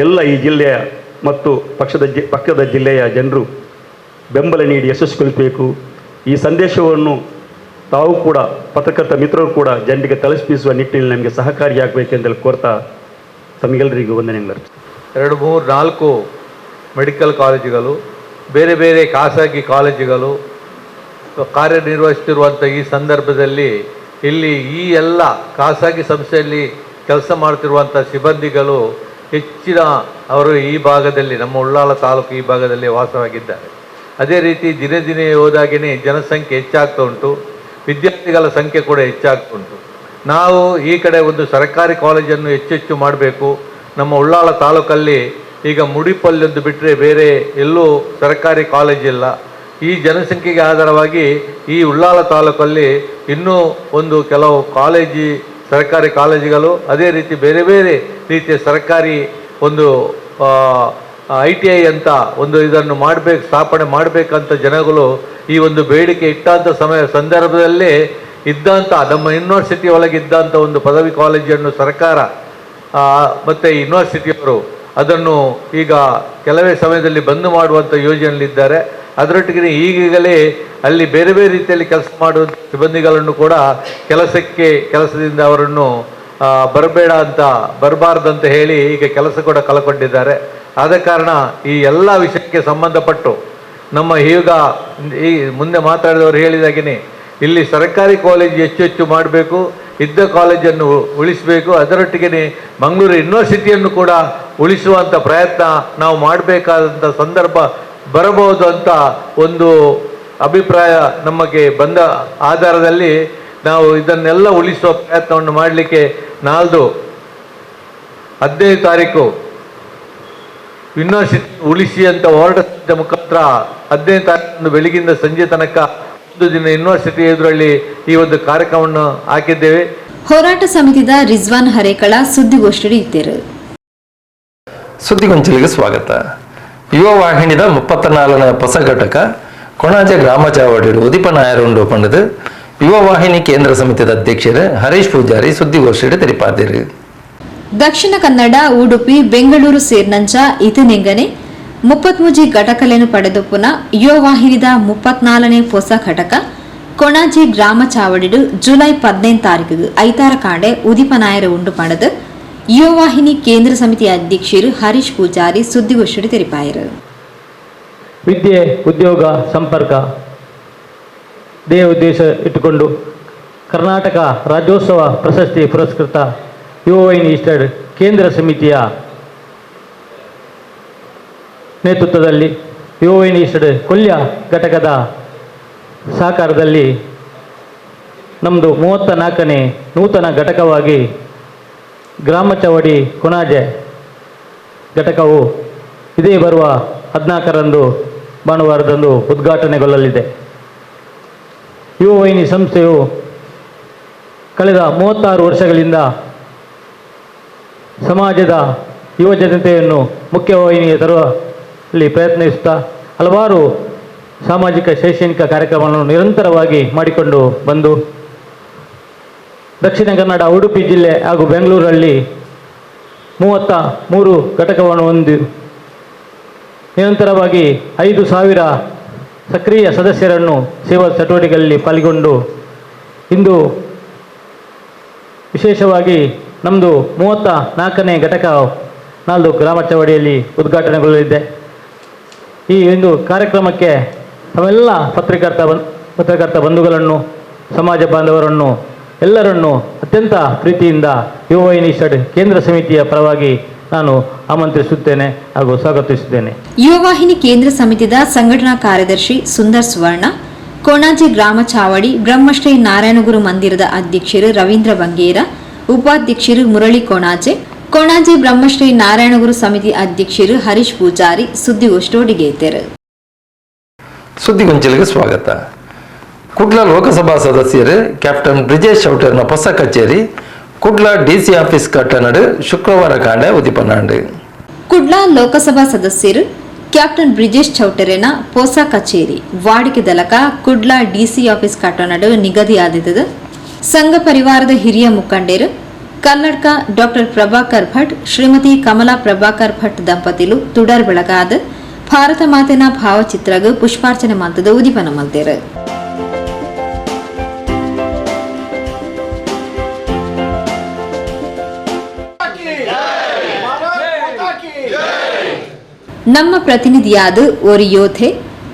ಎಲ್ಲ ಈ ಜಿಲ್ಲೆಯ ಮತ್ತು ಪಕ್ಷದ ಜಿ ಪಕ್ಷದ ಜಿಲ್ಲೆಯ ಜನರು ಬೆಂಬಲ ನೀಡಿ ಯಶಸ್ವಿಗೊಳಿಸಬೇಕು ಈ ಸಂದೇಶವನ್ನು ತಾವು ಕೂಡ ಪತ್ರಕರ್ತ ಮಿತ್ರರು ಕೂಡ ಜನರಿಗೆ ತಲುಪಿಸುವ ನಿಟ್ಟಿನಲ್ಲಿ ನಮಗೆ ಸಹಕಾರಿಯಾಗಬೇಕೆಂದೇಳಿ ಕೋರ್ತಾ ತಮಗೆಲ್ಲರಿಗೂ ವಂದನೆಗಳು ಎರಡು, ಮೂರು, ನಾಲ್ಕು ಮೆಡಿಕಲ್ ಕಾಲೇಜುಗಳು, ಬೇರೆ ಬೇರೆ ಖಾಸಗಿ ಕಾಲೇಜುಗಳು ಕಾರ್ಯನಿರ್ವಹಿಸ್ತಿರುವಂಥ ಈ ಸಂದರ್ಭದಲ್ಲಿ ಇಲ್ಲಿ ಈ ಎಲ್ಲ ಖಾಸಗಿ ಸಂಸ್ಥೆಯಲ್ಲಿ ಕೆಲಸ ಮಾಡ್ತಿರುವಂಥ ಸಿಬ್ಬಂದಿಗಳು ಹೆಚ್ಚಿನ ಅವರು ಈ ಭಾಗದಲ್ಲಿ ನಮ್ಮ ಉಳ್ಳಾಲ ತಾಲೂಕು ಈ ಭಾಗದಲ್ಲಿ ವಾಸವಾಗಿದ್ದಾರೆ. ಅದೇ ರೀತಿ ದಿನೇ ದಿನೇ ಹೋದಾಗೇ ಜನಸಂಖ್ಯೆ ಹೆಚ್ಚಾಗ್ತಾ ಉಂಟು. ವಿದ್ಯಾರ್ಥಿಗಳ ಸಂಖ್ಯೆ ಕೂಡ ಹೆಚ್ಚಾಗ್ತುಂಟು. ನಾವು ಈ ಕಡೆ ಒಂದು ಸರ್ಕಾರಿ ಕಾಲೇಜನ್ನು ಹೆಚ್ಚೆಚ್ಚು ಮಾಡಬೇಕು. ನಮ್ಮ ಉಳ್ಳಾಳ ತಾಲೂಕಲ್ಲಿ ಈಗ ಮುಡಿಪಲ್ಲೊಂದು ಬಿಟ್ಟರೆ ಬೇರೆ ಎಲ್ಲೂ ಸರ್ಕಾರಿ ಕಾಲೇಜ್ ಇಲ್ಲ. ಈ ಜನಸಂಖ್ಯೆಗೆ ಆಧಾರವಾಗಿ ಈ ಉಳ್ಳಾಳ ತಾಲೂಕಲ್ಲಿ ಇನ್ನೂ ಒಂದು ಕೆಲವು ಕಾಲೇಜಿ, ಸರ್ಕಾರಿ ಕಾಲೇಜುಗಳು, ಅದೇ ರೀತಿ ಬೇರೆ ಬೇರೆ ರೀತಿಯ ಸರ್ಕಾರಿ ಒಂದು ಐ ಟಿ ಐ ಅಂತ ಒಂದು ಇದನ್ನು ಮಾಡಬೇಕು, ಸ್ಥಾಪನೆ ಮಾಡಬೇಕಂತ ಜನಗಳು ಈ ಒಂದು ಬೇಡಿಕೆ ಇಟ್ಟಂಥ ಸಮಯ ಸಂದರ್ಭದಲ್ಲಿ ಇದ್ದಂಥ ನಮ್ಮ ಯೂನಿವರ್ಸಿಟಿ ಒಳಗೆ ಇದ್ದಂಥ ಒಂದು ಪದವಿ ಕಾಲೇಜನ್ನು ಸರ್ಕಾರ ಮತ್ತು ಮತ್ತೆ ಯೂನಿವರ್ಸಿಟಿಯವರು ಅದನ್ನು ಈಗ ಕೆಲವೇ ಸಮಯದಲ್ಲಿ ಬಂದ್ ಮಾಡುವಂಥ ಯೋಜನೆಯಲ್ಲಿದ್ದಾರೆ. ಅದರೊಟ್ಟಿಗೆ ಈಗೀಗಲೇ ಅಲ್ಲಿ ಬೇರೆ ಬೇರೆ ರೀತಿಯಲ್ಲಿ ಕೆಲಸ ಮಾಡುವಂಥ ಸಿಬ್ಬಂದಿಗಳನ್ನು ಕೂಡ ಕೆಲಸಕ್ಕೆ, ಕೆಲಸದಿಂದ ಅವರನ್ನು ಬರಬೇಡ ಅಂತ ಬರಬಾರ್ದಂತ ಹೇಳಿ ಈಗ ಕೆಲಸ ಕೂಡ ಕಳ್ಕೊಂಡಿದ್ದಾರೆ. ಆದ ಕಾರಣ ಈ ಎಲ್ಲ ವಿಷಯಕ್ಕೆ ಸಂಬಂಧಪಟ್ಟು ನಮ್ಮ ಈಗ ಈ ಮುಂದೆ ಮಾತಾಡಿದವರು ಹೇಳಿದಾಗೇನೆ ಇಲ್ಲಿ ಸರ್ಕಾರಿ ಕಾಲೇಜ್ ಹೆಚ್ಚು ಮಾಡಬೇಕು, ಇದ್ದ ಕಾಲೇಜನ್ನು ಉಳಿಸಬೇಕು ಅದರೊಟ್ಟಿಗೆ ಮಂಗಳೂರು ಯೂನಿವರ್ಸಿಟಿಯನ್ನು ಕೂಡ ಉಳಿಸುವಂಥ ಪ್ರಯತ್ನ ನಾವು ಮಾಡಬೇಕಾದಂಥ ಸಂದರ್ಭ ಬರಬಹುದು ಅಂತ ಒಂದು ಅಭಿಪ್ರಾಯ ನಮಗೆ ಬಂದ ಆಧಾರದಲ್ಲಿ ನಾವು ಇದನ್ನೆಲ್ಲ ಉಳಿಸುವ ಪ್ರಯತ್ನವನ್ನು ಮಾಡಲಿಕ್ಕೆ ನಾಲ್ದು ಹದಿನೈದು ತಾರೀಕು ಯೂನಿವರ್ಸಿಟಿ ಉಳಿಸಿ ಅಂತ ಹೊರಡಿಸಿದ ಮುಖಾಂತರ ಹದಿನೈದು ತಾರೀಕು ಬೆಳಗಿಂದ ಸಂಜೆ ತನಕ ಒಂದು ದಿನ ಯೂನಿವರ್ಸಿಟಿ ಎದುರಲ್ಲಿ ಈ ಒಂದು ಕಾರ್ಯಕ್ರಮವನ್ನು ಹಾಕಿದ್ದೇವೆ. ಹೋರಾಟ ಸಮಿತಿದ ರಿಜ್ವಾನ್ ಹರೇಕಳ ಸುದ್ದಿಗೋಷ್ಠಿ ಇದ್ದರು. ಸುದ್ದಿಗೊಂಚಲಿಗೆ ಸ್ವಾಗತ. ಯುವ ವಾಹಿನಿದ ಮುಪ್ಪತ್ತ ನಾಲ್ಕನೇ ಹೊಸ ಘಟಕ ಕೊಣಾಜ ಗ್ರಾಮ ಚಾವಡಿಡು ಉದಿಪ ನಾಯರುಂಡು ಪಂಡದು ಯುವ ವಾಹಿನಿ ಕೇಂದ್ರ ಸಮಿತಿಯ ಅಧ್ಯಕ್ಷರ ಹರೀಶ್ ಪೂಜಾರಿ ಸುದ್ದಿಗೋಷ್ಠಿ ತೆರಿಪಾದಿರು. ದಕ್ಷಿಣ ಕನ್ನಡ, ಉಡುಪಿ, ಬೆಂಗಳೂರು ಸೇರ್ನಂಚ ಇತನೆಂಗನೆ ಮುಪ್ಪತ್ಮೂಜಿ ಘಟಕಲೆನು ಪಡೆದು ಪುನಃ ಯೋವಾಹಿರಿದ ಮುಪ್ಪತ್ನಾಲನೇ ಹೊಸ ಘಟಕ, ಕೊಣಾಜಿ ಗ್ರಾಮ ಚಾವಡಿಡು ಜುಲೈ ಪದ್ನೈದು ತಾರೀಕು ಐತಾರ ಕಾಂಡೆ ಉದಿಪನಾಯರ ಉಂಡು ಪಡೆದು ಯುವವಾಹಿನಿ ಕೇಂದ್ರ ಸಮಿತಿ ಅಧ್ಯಕ್ಷರು ಹರೀಶ್ ಪೂಜಾರಿ ಸುದ್ದಿಗೋಷ್ಠಿ ತೆರಿಪಾಯರು ವಿದ್ಯೆ, ಉದ್ಯೋಗ, ಸಂಪರ್ಕ ದೇ ಉದ್ದೇಶ ಇಟ್ಟುಕೊಂಡು ಕರ್ನಾಟಕ ರಾಜ್ಯೋತ್ಸವ ಪ್ರಶಸ್ತಿ ಪುರಸ್ಕೃತ ಯುವ ವೈನ್ ಈಸ್ಟರ್ಡ್ ಕೇಂದ್ರ ಸಮಿತಿಯ ನೇತೃತ್ವದಲ್ಲಿ ಯುವೈನ್ ಈಸ್ಟರ್ ಈಸ್ಟರ್ಡ್ ಕೊಲ್ಯ ಘಟಕದ ಸಹಕಾರದಲ್ಲಿ ನಮ್ಮದು ಮೂವತ್ತ ನಾಲ್ಕನೇ ನೂತನ ಘಟಕವಾಗಿ ಗ್ರಾಮ ಚವಡಿ ಕೊಣಾಜೆ ಘಟಕವು ಇದೇ ಬರುವ ಹದಿನಾಲ್ಕರಂದು ಭಾನುವಾರದಂದು ಉದ್ಘಾಟನೆಗೊಳ್ಳಲಿದೆ. ಯುವ ವಾಹಿನಿ ಸಂಸ್ಥೆಯು ಕಳೆದ ಮೂವತ್ತಾರು ವರ್ಷಗಳಿಂದ ಸಮಾಜದ ಯುವ ಜನತೆಯನ್ನು ಮುಖ್ಯವಾಹಿನಿಗೆ ತರುವಲ್ಲಿ ಪ್ರಯತ್ನಿಸುತ್ತಾ ಹಲವಾರು ಸಾಮಾಜಿಕ ಶೈಕ್ಷಣಿಕ ಕಾರ್ಯಕ್ರಮಗಳನ್ನು ನಿರಂತರವಾಗಿ ಮಾಡಿಕೊಂಡು ಬಂದು ದಕ್ಷಿಣ ಕನ್ನಡ, ಉಡುಪಿ ಜಿಲ್ಲೆ ಹಾಗೂ ಬೆಂಗಳೂರಲ್ಲಿ ಮೂವತ್ತ ಮೂರು ಘಟಕವನ್ನು ಹೊಂದಿ ನಿರಂತರವಾಗಿ ಐದು ಸಾವಿರ ಸಕ್ರಿಯ ಸದಸ್ಯರನ್ನು ಸೇವಾ ಚಟುವಟಿಕೆಗಳಲ್ಲಿ ಪಾಲ್ಗೊಂಡು ಇಂದು ವಿಶೇಷವಾಗಿ ನಮ್ಮದು ಮೂವತ್ತ ನಾಲ್ಕನೇ ಘಟಕ ನಾಲ್ದು ಗ್ರಾಮ ಚವಡಿಯಲ್ಲಿ ಉದ್ಘಾಟನೆಗೊಳ್ಳಲಿದೆ. ಈ ಒಂದು ಕಾರ್ಯಕ್ರಮಕ್ಕೆ ನಾವೆಲ್ಲ ಪತ್ರಕರ್ತ ಬನ್ ಪತ್ರಕರ್ತ ಬಂಧುಗಳನ್ನು, ಸಮಾಜ ಬಾಂಧವರನ್ನು, ಎಲ್ಲರನ್ನು ಅತ್ಯಂತ ಪ್ರೀತಿಯಿಂದ ಯುವ ವೈನಿಸ್ಟಡ್ ಕೇಂದ್ರ ಸಮಿತಿಯ ಪರವಾಗಿ ನಾನು ಆಮಂತ್ರಿಸುತ್ತೇನೆ ಹಾಗೂ ಸ್ವಾಗತಿಸುತ್ತೇನೆ. ಯುವವಾಹಿನಿ ಕೇಂದ್ರ ಸಮಿತಿಯ ಸಂಘಟನಾ ಕಾರ್ಯದರ್ಶಿ ಸುಂದರ್ ಸುವರ್ಣ, ಕೋಣಾಜಿ ಗ್ರಾಮ ಚಾವಡಿ, ಬ್ರಹ್ಮಶ್ರೀ ನಾರಾಯಣಗುರು ಮಂದಿರದ ಅಧ್ಯಕ್ಷರು ರವೀಂದ್ರ ಬಂಗೇರ ಉಪಾಧ್ಯಕ್ಷರು ಮುರಳಿ ಕೋಣಾಜೆ. ಕೋಣಾಜಿ ಬ್ರಹ್ಮಶ್ರೀ ನಾರಾಯಣಗುರು ಸಮಿತಿ ಅಧ್ಯಕ್ಷರು ಹರೀಶ್ ಪೂಜಾರಿ ಸುದ್ದಿಗೋಷ್ಠಿಗೆ ಸುದ್ದಿಗೊಂಚಲಿಗೆ ಸ್ವಾಗತ. ಕುಡ್ಲ ಲೋಕಸಭಾ ಸದಸ್ಯರು ಕ್ಯಾಪ್ಟನ್ ಬ್ರಿಜೇಶ್ ಔಟರ್ನ ಹೊಸ ಕಚೇರಿ ಕುಡ್ಲ ಡಿಸಿ ಆಫೀಸ್ ಕಟ್ಟನಡು ಶುಕ್ರವಾರ ಕಾಂಡೆ ಉದಿಪನಾಂಡು ಕುಡ್ಲಾ ಲೋಕಸಭಾ ಸದಸ್ಯರು ಕ್ಯಾಪ್ಟನ್ ಬ್ರಿಜೇಶ್ ಚೌಟರೆನ ಹೊಸ ಕಚೇರಿ ವಾಡಿಕೆ ದಲಕ ಕುಡ್ಲಾ ಡಿಸಿ ಆಫೀಸ್ ಕಟ್ಟಣಡು ನಿಗದಿಯಾದಿದ್ದು ಸಂಘ ಪರಿವಾರದ ಹಿರಿಯ ಮುಖಂಡರು, ಕನ್ನಡಕ ಡಾಕ್ಟರ್ ಪ್ರಭಾಕರ್ ಭಟ್, ಶ್ರೀಮತಿ ಕಮಲಾ ಪ್ರಭಾಕರ್ ಭಟ್ ದಂಪತಿಲು ತುಡರ್ ಬೆಳಗಾದ ಭಾರತ ಮಾತೆನ ಭಾವಚಿತ್ರಗ ಪುಷ್ಪಾರ್ಚನೆ ಮಂತದ ಉದಿಪನ ಮಲ್ತೇರು. ನಮ್ಮ ಪ್ರತಿನಿಧಿಯಾದ ಒರಿ ಯೋಧೆ,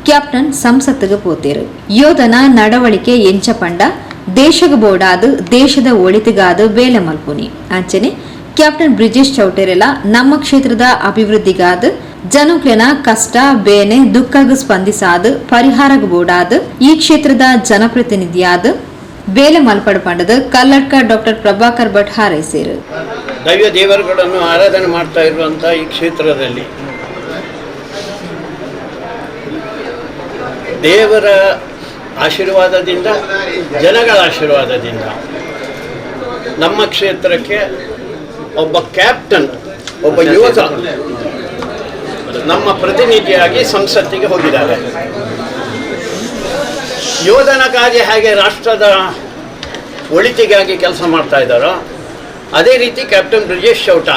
ಕ್ಯಾಪ್ಟನ್ ಸಂಸತ್ತಿಗೆ ಪೋತೇರು. ಯೋಧನ ನಡವಳಿಕೆ ಎಂಚಪಂಡ ದೇಶಗ ಬೋಡಾದು ದೇಶದ ಒಳಿತಿಗಾದು ಬೇಲೆ ಮಲ್ಪುನಿ. ಅಂಚನೆ, ಕ್ಯಾಪ್ಟನ್ ಬ್ರಿಜೇಶ್ ಚೌಟೇರೆಲ್ಲ ನಮ್ಮ ಕ್ಷೇತ್ರದ ಅಭಿವೃದ್ಧಿಗಾದ, ಜನಕ್ಲೆನ ಕಷ್ಟ, ಬೇನೆ, ದುಃಖಗ ಸ್ಪಂದಿಸಾದ, ಪರಿಹಾರಗ ಬೋಡಾದ ಈ ಕ್ಷೇತ್ರದ ಜನಪ್ರತಿನಿಧಿಯಾದ ಬೇಲೆ ಮಲ್ಪಡ ಪಂಡದ ಕಲ್ಲಡ್ಕ ಡಾಕ್ಟರ್ ಪ್ರಭಾಕರ್ ಭಟ್ ಹಾರೈಸಿರು. ದೈವ ದೇವರುಗಳನ್ನು ಆರಾಧನೆ ಮಾಡ್ತಾ ಇರುವಂತಹ ಈ ಕ್ಷೇತ್ರದಲ್ಲಿ ದೇವರ ಆಶೀರ್ವಾದದಿಂದ, ಜನಗಳ ಆಶೀರ್ವಾದದಿಂದ. ನಮ್ಮ ಕ್ಷೇತ್ರಕ್ಕೆ ಒಬ್ಬ ಕ್ಯಾಪ್ಟನ್ ಒಬ್ಬ ಯುವಕ ನಮ್ಮ ಪ್ರತಿನಿಧಿಯಾಗಿ ಸಂಸತ್ತಿಗೆ ಹೋಗಿದ್ದಾರೆ. ಯೋಧನಕ್ಕಾಗಿ ಹಾಗೆ ರಾಷ್ಟ್ರದ ಒಳಿತಿಗಾಗಿ ಕೆಲಸ ಮಾಡ್ತಾ ಇದ್ದಾರೋ, ಅದೇ ರೀತಿ ಕ್ಯಾಪ್ಟನ್ ಬ್ರಿಜೇಶ್ ಚೌಟ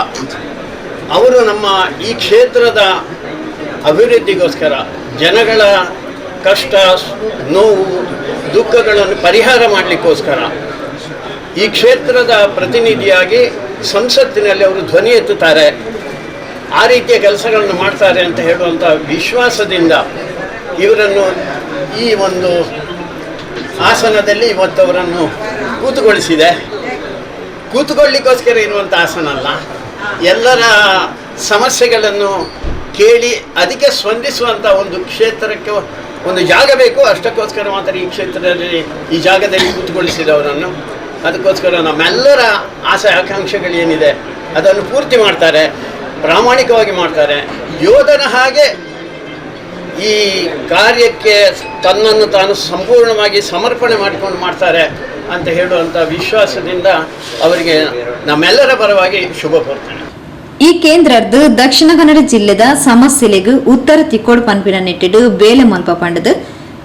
ಅವರು ನಮ್ಮ ಈ ಕ್ಷೇತ್ರದ ಅಭಿವೃದ್ಧಿಗೋಸ್ಕರ ಜನಗಳ ಕಷ್ಟ, ನೋವು, ದುಃಖಗಳನ್ನು ಪರಿಹಾರ ಮಾಡಲಿಕ್ಕೋಸ್ಕರ ಈ ಕ್ಷೇತ್ರದ ಪ್ರತಿನಿಧಿಯಾಗಿ ಸಂಸತ್ತಿನಲ್ಲಿ ಅವರು ಧ್ವನಿ ಎತ್ತುತ್ತಾರೆ. ಆ ರೀತಿಯ ಕೆಲಸಗಳನ್ನು ಮಾಡ್ತಾರೆ ಅಂತ ಹೇಳುವಂಥ ವಿಶ್ವಾಸದಿಂದ ಇವರನ್ನು ಈ ಒಂದು ಆಸನದಲ್ಲಿ ಇವತ್ತು ಅವರನ್ನು ಕೂತುಗೊಳಿಸಿದೆ. ಕೂತುಕೊಳ್ಳಿಕ್ಕೋಸ್ಕರ ಇರುವಂಥ ಆಸನ ಅಲ್ಲ. ಎಲ್ಲರ ಸಮಸ್ಯೆಗಳನ್ನು ಕೇಳಿ ಅದಕ್ಕೆ ಸ್ಪಂದಿಸುವಂಥ ಒಂದು ಕ್ಷೇತ್ರಕ್ಕೆ ಒಂದು ಜಾಗ ಬೇಕು, ಅಷ್ಟಕ್ಕೋಸ್ಕರ ಮಾತ್ರ ಈ ಕ್ಷೇತ್ರದಲ್ಲಿ ಈ ಜಾಗದಲ್ಲಿ ಕೂತ್ಕೊಳಿಸಿದವರನ್ನು ಅದಕ್ಕೋಸ್ಕರ ನಮ್ಮೆಲ್ಲರ ಆಸೆ ಆಕಾಂಕ್ಷೆಗಳೇನಿದೆ ಅದನ್ನು ಪೂರ್ತಿ ಮಾಡ್ತಾರೆ, ಪ್ರಾಮಾಣಿಕವಾಗಿ ಮಾಡ್ತಾರೆ. ಯೋಧನ ಹಾಗೆ ಈ ಕಾರ್ಯಕ್ಕೆ ತನ್ನನ್ನು ತಾನು ಸಂಪೂರ್ಣವಾಗಿ ಸಮರ್ಪಣೆ ಮಾಡಿಕೊಂಡು ಮಾಡ್ತಾರೆ ಅಂತ ಹೇಳುವಂಥ ವಿಶ್ವಾಸದಿಂದ ಅವರಿಗೆ ನಮ್ಮೆಲ್ಲರ ಪರವಾಗಿ ಶುಭ ಕೋರ್ತೇನೆ. ಈ ಕೇಂದ್ರದ್ದು ದಕ್ಷಿಣ ಕನ್ನಡ ಜಿಲ್ಲೆದ ಸಮಸ್ಯೆಲೆಗು ಉತ್ತರ ತಿಕ್ಕೋಡು ಪನ್ಪಿನ ನೆಟ್ಟಿಡು ಬೇಲೆ ಮಲ್ಪ ಪಂಡದು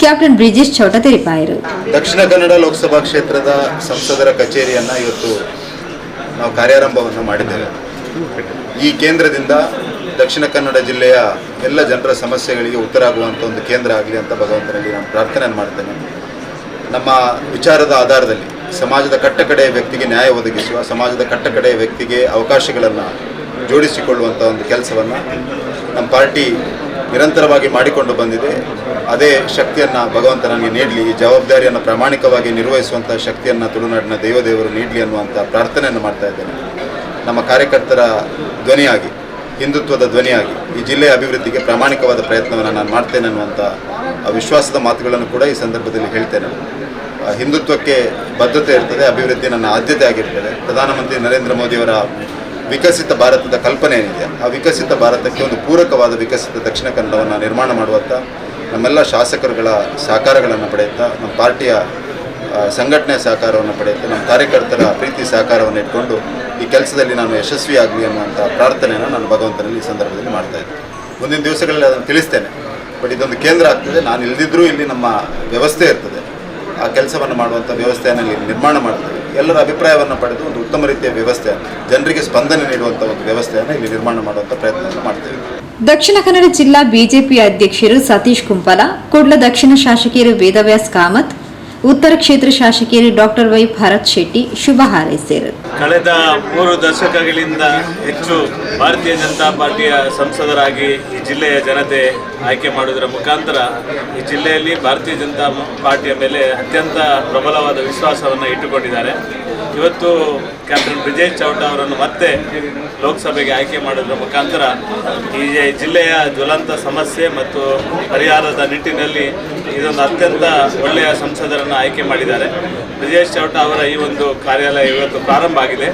ಕ್ಯಾಪ್ಟನ್ ಬ್ರಿಜೇಶ್ ಚೌಟ ತೆರಿಪಾಯರು. ದಕ್ಷಿಣ ಕನ್ನಡ ಲೋಕಸಭಾ ಕ್ಷೇತ್ರದ ಸಂಸದರ ಕಚೇರಿಯನ್ನ ಇವತ್ತು ನಾವು ಕಾರ್ಯಾರಂಭವನ್ನು ಮಾಡಿದ್ದೇವೆ. ಈ ಕೇಂದ್ರದಿಂದ ದಕ್ಷಿಣ ಕನ್ನಡ ಜಿಲ್ಲೆಯ ಎಲ್ಲ ಜನರ ಸಮಸ್ಯೆಗಳಿಗೆ ಉತ್ತರ ಆಗುವಂಥ ಒಂದು ಕೇಂದ್ರ ಆಗಲಿ ಅಂತ ಭಗವಂತನಲ್ಲಿ ನಾನು ಪ್ರಾರ್ಥನೆ ಮಾಡ್ತೇನೆ. ನಮ್ಮ ವಿಚಾರದ ಆಧಾರದಲ್ಲಿ ಸಮಾಜದ ಕಟ್ಟಕಡೆಯ ವ್ಯಕ್ತಿಗೆ ನ್ಯಾಯ ಒದಗಿಸುವ, ಸಮಾಜದ ಕಟ್ಟಕಡೆಯ ವ್ಯಕ್ತಿಗೆ ಅವಕಾಶಗಳನ್ನು ಜೋಡಿಸಿಕೊಳ್ಳುವಂಥ ಒಂದು ಕೆಲಸವನ್ನು ನಮ್ಮ ಪಾರ್ಟಿ ನಿರಂತರವಾಗಿ ಮಾಡಿಕೊಂಡು ಬಂದಿದೆ. ಅದೇ ಶಕ್ತಿಯನ್ನು ಭಗವಂತ ನನಗೆ ನೀಡಲಿ, ಈ ಜವಾಬ್ದಾರಿಯನ್ನು ಪ್ರಾಮಾಣಿಕವಾಗಿ ನಿರ್ವಹಿಸುವಂಥ ಶಕ್ತಿಯನ್ನು ತುಳುನಾಡಿನ ದೇವದೇವರು ನೀಡಲಿ ಅನ್ನುವಂಥ ಪ್ರಾರ್ಥನೆಯನ್ನು ಮಾಡ್ತಾ ಇದ್ದೇನೆ. ನಮ್ಮ ಕಾರ್ಯಕರ್ತರ ಧ್ವನಿಯಾಗಿ, ಹಿಂದುತ್ವದ ಧ್ವನಿಯಾಗಿ, ಈ ಜಿಲ್ಲೆಯ ಅಭಿವೃದ್ಧಿಗೆ ಪ್ರಾಮಾಣಿಕವಾದ ಪ್ರಯತ್ನವನ್ನು ನಾನು ಮಾಡ್ತೇನೆ ಅನ್ನುವಂಥ ವಿಶ್ವಾಸದ ಮಾತುಗಳನ್ನು ಕೂಡ ಈ ಸಂದರ್ಭದಲ್ಲಿ ಹೇಳ್ತೇನೆ. ಹಿಂದುತ್ವಕ್ಕೆ ಬದ್ಧತೆ ಇರ್ತದೆ, ಅಭಿವೃದ್ಧಿ ನನ್ನ ಆದ್ಯತೆ ಆಗಿರ್ತದೆ. ಪ್ರಧಾನಮಂತ್ರಿ ನರೇಂದ್ರ ಮೋದಿಯವರ ವಿಕಸಿತ ಭಾರತದ ಕಲ್ಪನೆ ಏನಿದೆ? ಆ ವಿಕಸಿತ ಭಾರತಕ್ಕೆ ಒಂದು ಪೂರಕವಾದ ವಿಕಸಿತ ದಕ್ಷಿಣ ಕನ್ನಡವನ್ನು ನಿರ್ಮಾಣ ಮಾಡುವತ್ತ, ನಮ್ಮೆಲ್ಲ ಶಾಸಕರುಗಳ ಸಹಕಾರಗಳನ್ನು ಪಡೆಯುತ್ತಾ, ನಮ್ಮ ಪಾರ್ಟಿಯ ಸಂಘಟನೆ ಸಹಕಾರವನ್ನು ಪಡೆಯುತ್ತಾ, ನಮ್ಮ ಕಾರ್ಯಕರ್ತರ ಪ್ರೀತಿ ಸಹಕಾರವನ್ನು ಇಟ್ಕೊಂಡು ಈ ಕೆಲಸದಲ್ಲಿ ನಾನು ಯಶಸ್ವಿಯಾಗಲಿ ಅನ್ನುವಂಥ ಪ್ರಾರ್ಥನೆಯನ್ನು ನಾನು ಭಗವಂತನಲ್ಲಿ ಈ ಸಂದರ್ಭದಲ್ಲಿ ಮಾಡ್ತಾ ಇದ್ದೇನೆ ಮುಂದಿನ ದಿವಸಗಳಲ್ಲಿ ಅದನ್ನು ತಿಳಿಸ್ತೇನೆ. ಬಟ್ ಇದೊಂದು ಕೇಂದ್ರ ಆಗ್ತದೆ. ನಾನು ಇಲ್ದಿದ್ರೂ ಇಲ್ಲಿ ನಮ್ಮ ವ್ಯವಸ್ಥೆ ಇರ್ತದೆ. ಆ ಕೆಲಸವನ್ನು ಮಾಡುವಂಥ ವ್ಯವಸ್ಥೆಯನ್ನು ಇಲ್ಲಿ ನಿರ್ಮಾಣ ಮಾಡ್ತೇವೆ ಎಲ್ಲರ ಅಭಿಪ್ರಾಯವನ್ನು ಪಡೆದು ಒಂದು ಉತ್ತಮ ರೀತಿಯ ವ್ಯವಸ್ಥೆ ಜನರಿಗೆ ಸ್ಪಂದನೆ ನೀಡುವಂಥ ಒಂದು ವ್ಯವಸ್ಥೆಯನ್ನು ಇಲ್ಲಿ ನಿರ್ಮಾಣ ಮಾಡುವಂಥ ಪ್ರಯತ್ನವನ್ನು ಮಾಡ್ತೇವೆ ದಕ್ಷಿಣ ಕನ್ನಡ ಜಿಲ್ಲಾ ಬಿಜೆಪಿ ಅಧ್ಯಕ್ಷರು ಸತೀಶ್ ಕುಂಪಲ ಕುಡ್ಲ ದಕ್ಷಿಣ ಶಾಸಕಿಯರು ವೇದವ್ಯಾಸ್ ಕಾಮತ್ ಉತ್ತರ ಕ್ಷೇತ್ರ ಶಾಸಕಿಯರು ಡಾಕ್ಟರ್ ವೈ ಭರತ್ ಶೆಟ್ಟಿ ಶುಭ ಹಾರೈಸಿದರು. ಕಳೆದ ಮೂರು ದಶಕಗಳಿಂದ ಹೆಚ್ಚು ಭಾರತೀಯ ಜನತಾ ಪಾರ್ಟಿಯ ಸಂಸದರಾಗಿ ಈ ಜಿಲ್ಲೆಯ ಜನತೆ ಆಯ್ಕೆ ಮಾಡುವುದರ ಮುಖಾಂತರ ಈ ಜಿಲ್ಲೆಯಲ್ಲಿ ಭಾರತೀಯ ಜನತಾ ಪಾರ್ಟಿಯ ಮೇಲೆ ಅತ್ಯಂತ ಪ್ರಬಲವಾದ ವಿಶ್ವಾಸವನ್ನು ಇಟ್ಟುಕೊಂಡಿದ್ದಾರೆ. ಇವತ್ತು ಕ್ಯಾಪ್ಟನ್ ಬ್ರಿಜೇಶ್ ಚೌಟ ಅವರನ್ನು ಮತ್ತೆ ಲೋಕಸಭೆಗೆ ಆಯ್ಕೆ ಮಾಡೋದ್ರ ಮುಖಾಂತರ ಈ ಜಿಲ್ಲೆಯ ಜ್ವಲಂತ ಸಮಸ್ಯೆ ಮತ್ತು ಪರಿಹಾರದ ನಿಟ್ಟಿನಲ್ಲಿ ಇದೊಂದು ಅತ್ಯಂತ ಒಳ್ಳೆಯ ಸಂಸದರನ್ನು ಆಯ್ಕೆ ಮಾಡಿದ್ದಾರೆ. ಬ್ರಿಜೇಶ್ ಚೌಟ ಅವರ ಈ ಒಂದು ಕಾರ್ಯಾಲಯ ಇವತ್ತು ಪ್ರಾರಂಭ ಆಗಿದೆ.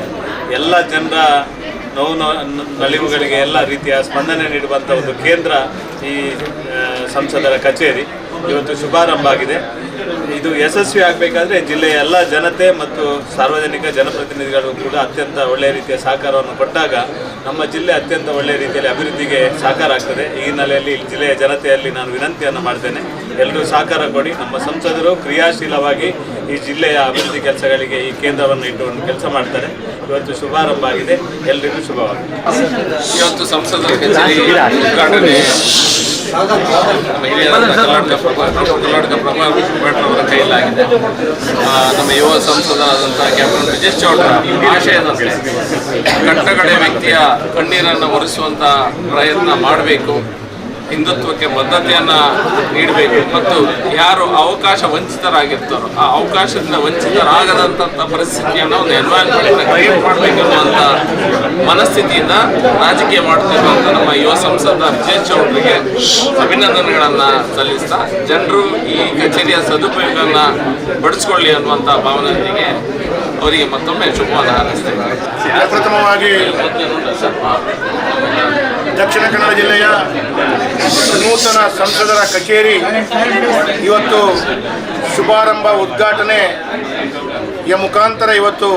ಎಲ್ಲ ಜನರ ನೋವು ನಲಿವುಗಳಿಗೆ ಎಲ್ಲ ರೀತಿಯ ಸ್ಪಂದನೆ ನೀಡುವಂಥ ಒಂದು ಕೇಂದ್ರ ಈ ಸಂಸದರ ಕಚೇರಿ. ಇವತ್ತು ಶುಭಾರಂಭ ಆಗಿದೆ. ಇದು ಯಶಸ್ವಿ ಆಗಬೇಕಾದ್ರೆ ಜಿಲ್ಲೆಯ ಎಲ್ಲ ಜನತೆ ಮತ್ತು ಸಾರ್ವಜನಿಕ ಜನಪ್ರತಿನಿಧಿಗಳು ಕೂಡ ಅತ್ಯಂತ ಒಳ್ಳೆಯ ರೀತಿಯ ಸಹಕಾರವನ್ನು ಕೊಟ್ಟಾಗ ನಮ್ಮ ಜಿಲ್ಲೆ ಅತ್ಯಂತ ಒಳ್ಳೆಯ ರೀತಿಯಲ್ಲಿ ಅಭಿವೃದ್ಧಿಗೆ ಸಹಕಾರ ಆಗ್ತದೆ. ಈ ಹಿನ್ನೆಲೆಯಲ್ಲಿ ಜಿಲ್ಲೆಯ ಜನತೆಯಲ್ಲಿ ನಾನು ವಿನಂತಿಯನ್ನು ಮಾಡ್ತೇನೆ. ಎಲ್ಲರೂ ಸಹಕಾರ ಕೊಡಿ. ನಮ್ಮ ಸಂಸದರು ಕ್ರಿಯಾಶೀಲವಾಗಿ ಈ ಜಿಲ್ಲೆಯ ಅಭಿವೃದ್ಧಿ ಕೆಲಸಗಳಿಗೆ ಈ ಕೇಂದ್ರವನ್ನು ಇಟ್ಟುಕೊಂಡು ಕೆಲಸ ಮಾಡ್ತಾರೆ. ಇವತ್ತು ಶುಭಾರಂಭ ಆಗಿದೆ. ಎಲ್ಲರಿಗೂ ಶುಭವಾಗಿದೆ ಇವತ್ತು ಸಂಸದರ ಕಚೇರಿ ಉದ್ಘಾಟನೆ ಕರ್ನಾಟಕ ಪ್ರಭಾ ಕರ್ನಾಟಕ ಪ್ರಭಾ ಅವರ ಕೈಯಲ್ಲಾಗಿದೆ ಆ, ನಮ್ಮ ಯುವ ಸಂಸದರಾದಂಥ ಕ್ಯಾಪ್ಟನ್ ಬ್ರಿಜೇಶ್ ಚೌಡ್ರ ಆಶಯದಂತೆ ಕಟ್ಟಕಡೆ ವ್ಯಕ್ತಿಯ ಕಣ್ಣೀರನ್ನು ಒರೆಸುವಂಥ ಪ್ರಯತ್ನ ಮಾಡಬೇಕು ಹಿಂದುತ್ವಕ್ಕೆ ಬದ್ಧತೆಯನ್ನು ನೀಡಬೇಕು ಮತ್ತು ಯಾರು ಅವಕಾಶ ವಂಚಿತರಾಗಿರ್ತಾರೋ ಆ ಅವಕಾಶದಿಂದ ವಂಚಿತರಾಗದಂಥ ಪರಿಸ್ಥಿತಿಯನ್ನು ಒಂದು ಎನ್ವೈರನ್ಮೆಂಟ್ನ ಕ್ರಿಯೇಟ್ ಮಾಡಬೇಕು ಅನ್ನುವಂಥ ಮನಸ್ಥಿತಿಯಿಂದ ರಾಜಕೀಯ ಮಾಡ್ತಿರುವಂಥ ನಮ್ಮ ಯುವ ಸಂಸದ ವಿಜಯ್ ಚೌಧರಿಗೆ ಅಭಿನಂದನೆಗಳನ್ನು ಸಲ್ಲಿಸ್ತಾ ಜನರು ಈ ಕಚೇರಿಯ ಸದುಪಯೋಗವನ್ನು ಬಡಿಸ್ಕೊಳ್ಳಿ ಅನ್ನುವಂಥ ಭಾವನೆಯೊಂದಿಗೆ ಅವರಿಗೆ ಮತ್ತೊಮ್ಮೆ ಶುಭವಾದ ಹಾರೈಸ್ತೇವೆ ಪ್ರಥಮವಾಗಿ ದಕ್ಷಿಣ ಕನ್ನಡ ಜಿಲ್ಲೆಯ ನೂತನ ಸಂಸದರ ಕಚೇರಿ ಇವತ್ತು ಶುಭಾರಂಭ ಉದ್ಘಾಟನೆಯ ಮುಖಾಂತರ ಇವತ್ತು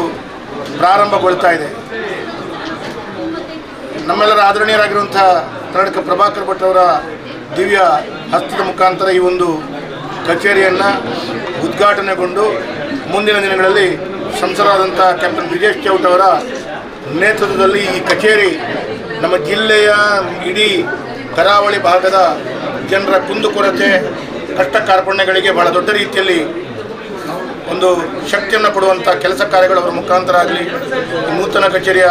ಪ್ರಾರಂಭಗೊಳ್ತಾ ಇದೆ. ನಮ್ಮೆಲ್ಲರ ಆದರಣೀಯರಾಗಿರುವಂಥ ಕರ್ನಾಟಕ ಪ್ರಭಾಕರ್ ಭಟ್ ಅವರ ದಿವ್ಯ ಹಸ್ತದ ಮುಖಾಂತರ ಈ ಒಂದು ಕಚೇರಿಯನ್ನು ಉದ್ಘಾಟನೆಗೊಂಡು ಮುಂದಿನ ದಿನಗಳಲ್ಲಿ ಸಂಸದರಾದಂಥ ಕ್ಯಾಪ್ಟನ್ ಬ್ರಿಜೇಶ್ ಚೌಟ್ ಅವರ ನೇತೃತ್ವದಲ್ಲಿ ಈ ಕಚೇರಿ ನಮ್ಮ ಜಿಲ್ಲೆಯ ಇಡೀ ಕರಾವಳಿ ಭಾಗದ ಜನರ ಕುಂದುಕೊರತೆ ಕಷ್ಟ ಕಾರ್ಪಣ್ಯಗಳಿಗೆ ಬಹಳ ದೊಡ್ಡ ರೀತಿಯಲ್ಲಿ ಒಂದು ಶಕ್ತಿಯನ್ನು ಕೊಡುವಂಥ ಕೆಲಸ ಕಾರ್ಯಗಳು ಅವರ ಮುಖಾಂತರ ಆಗಲಿ ನೂತನ ಕಚೇರಿಯ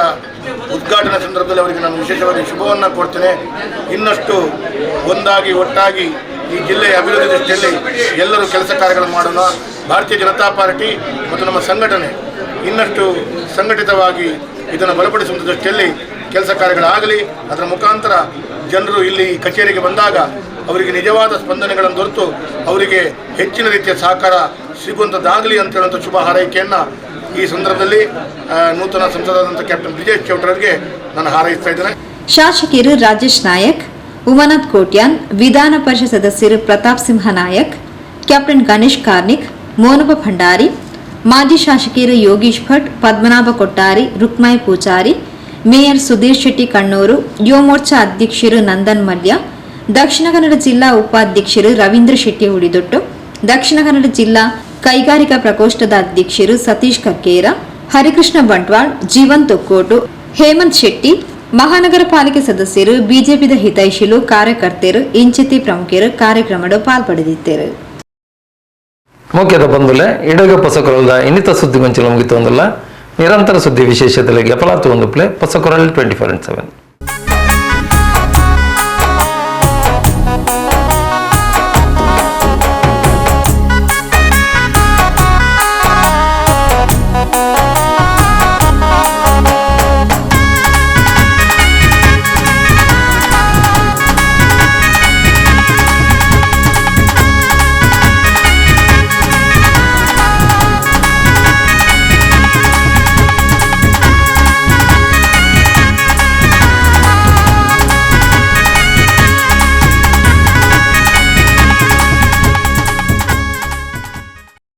ಉದ್ಘಾಟನಾ ಸಂದರ್ಭದಲ್ಲಿ ಅವರಿಗೆ ನಾನು ವಿಶೇಷವಾಗಿ ಶುಭವನ್ನು ಕೊಡ್ತೇನೆ ಇನ್ನಷ್ಟು ಒಂದಾಗಿ ಒಟ್ಟಾಗಿ ಈ ಜಿಲ್ಲೆಯ ಅಭಿವೃದ್ಧಿ ದೃಷ್ಟಿಯಲ್ಲಿ ಎಲ್ಲರೂ ಕೆಲಸ ಕಾರ್ಯಗಳನ್ನು ಮಾಡೋಣ. ಭಾರತೀಯ ಜನತಾ ಪಾರ್ಟಿ ಮತ್ತು ನಮ್ಮ ಸಂಘಟನೆ ಇನ್ನಷ್ಟು ಸಂಘಟಿತವಾಗಿ ಇದನ್ನು ಬಲಪಡಿಸುವಂಥ ದೃಷ್ಟಿಯಲ್ಲಿ ಕೆಲಸ ಕಾರ್ಯಗಳಾಗಲಿ, ಅದರ ಮುಖಾಂತರ ಜನರು ಇಲ್ಲಿ ಕಚೇರಿಗೆ ಬಂದಾಗ ಅವರಿಗೆ ನಿಜವಾದ ಸ್ಪಂದನೆಗಳನ್ನು ದೊರೆತು, ಅವರಿಗೆ ಹೆಚ್ಚಿನ ರೀತಿಯ ಸಹಕಾರ ಸಿಗುವಂಥದ್ದಾಗಲಿ ಅಂತ ಹೇಳುವಂಥ ಶುಭ ಹಾರೈಕೆಯನ್ನು ಈ ಸಂದರ್ಭದಲ್ಲಿ ನೂತನ ಸಂಸದಾದಂಥ ಕ್ಯಾಪ್ಟನ್ ಬ್ರಿಜೇಶ್ ಚೌಟ್ರಿಗೆ ನಾನು ಹಾರೈಸ್ತಾ ಇದ್ದೇನೆ. ಶಾಸಕಿಯರು ರಾಜೇಶ್ ನಾಯಕ್, ಉಮಾನಾಥ್ ಕೋಟ್ಯಾನ್, ವಿಧಾನ ಪರಿಷತ್ ಸದಸ್ಯರು ಪ್ರತಾಪ್ ಸಿಂಹ ನಾಯಕ್, ಕ್ಯಾಪ್ಟನ್ ಗಣೇಶ್ ಕಾರ್ನಿಕ್, ಮೋನಪ ಭಂಡಾರಿ, ಮಾಜಿ ಶಾಸಕಿಯರು ಯೋಗೀಶ್ ಭಟ್, ಪದ್ಮನಾಭ ಕೊಟ್ಟಾರಿ ರುಕ್ಮಾಯಿ ಪೂಜಾರಿ ಮೇಯರ್ ಸುಧೀರ್ ಶೆಟ್ಟಿ ಕಣ್ಣೂರು, ಯುವ ಮೋರ್ಚಾ ಅಧ್ಯಕ್ಷರು ನಂದನ್ ಮಲ್ಯ, ದಕ್ಷಿಣ ಕನ್ನಡ ಜಿಲ್ಲಾ ಉಪಾಧ್ಯಕ್ಷರು ರವೀಂದ್ರ ಶೆಟ್ಟಿ ಹುಡಿದೊಟ್ಟು ದಕ್ಷಿಣ ಕನ್ನಡ ಜಿಲ್ಲಾ ಕೈಗಾರಿಕಾ ಪ್ರಕೋಷ್ಠದ ಅಧ್ಯಕ್ಷರು ಸತೀಶ್ ಕಕ್ಕೇರ, ಹರಿಕೃಷ್ಣ ಬಂಟ್ವಾಳ್ ಜೀವನ್ ತೊಕ್ಕೋಟು ಹೇಮಂತ್ ಶೆಟ್ಟಿ, ಮಹಾನಗರ ಪಾಲಿಕೆ ಸದಸ್ಯರು, ಬಿಜೆಪಿದ ಹಿತೈಷಿಲು ಕಾರ್ಯಕರ್ತರು ಇಂಚಿತಿ ಪ್ರಮುಖರು ಕಾರ್ಯಕ್ರಮದ ಪಾಲ್ಪಡೆದಿದ್ದರು. ಮುಖ್ಯದ ಬಂಧುಲೆ, ಇಡಗ ಪೊಸಕೊರಲ್ದ ಇನ್ನಿತ ಸುದ್ದಿ ಗೊಂಚಲು ಮುಗಿತು ಒಂದಲ್ಲ ನಿರಂತರ ಸುದ್ದಿ ವಿಶೇಷದಲ್ಲಿ ಗೆಪಲಾತು ಒಂದು ಪ್ಲೇ ಪೊಸಕೊರಲ್ ಟ್ವೆಂಟಿ ಫೋರ್ ಇಂಟ್ ಸೆವೆನ್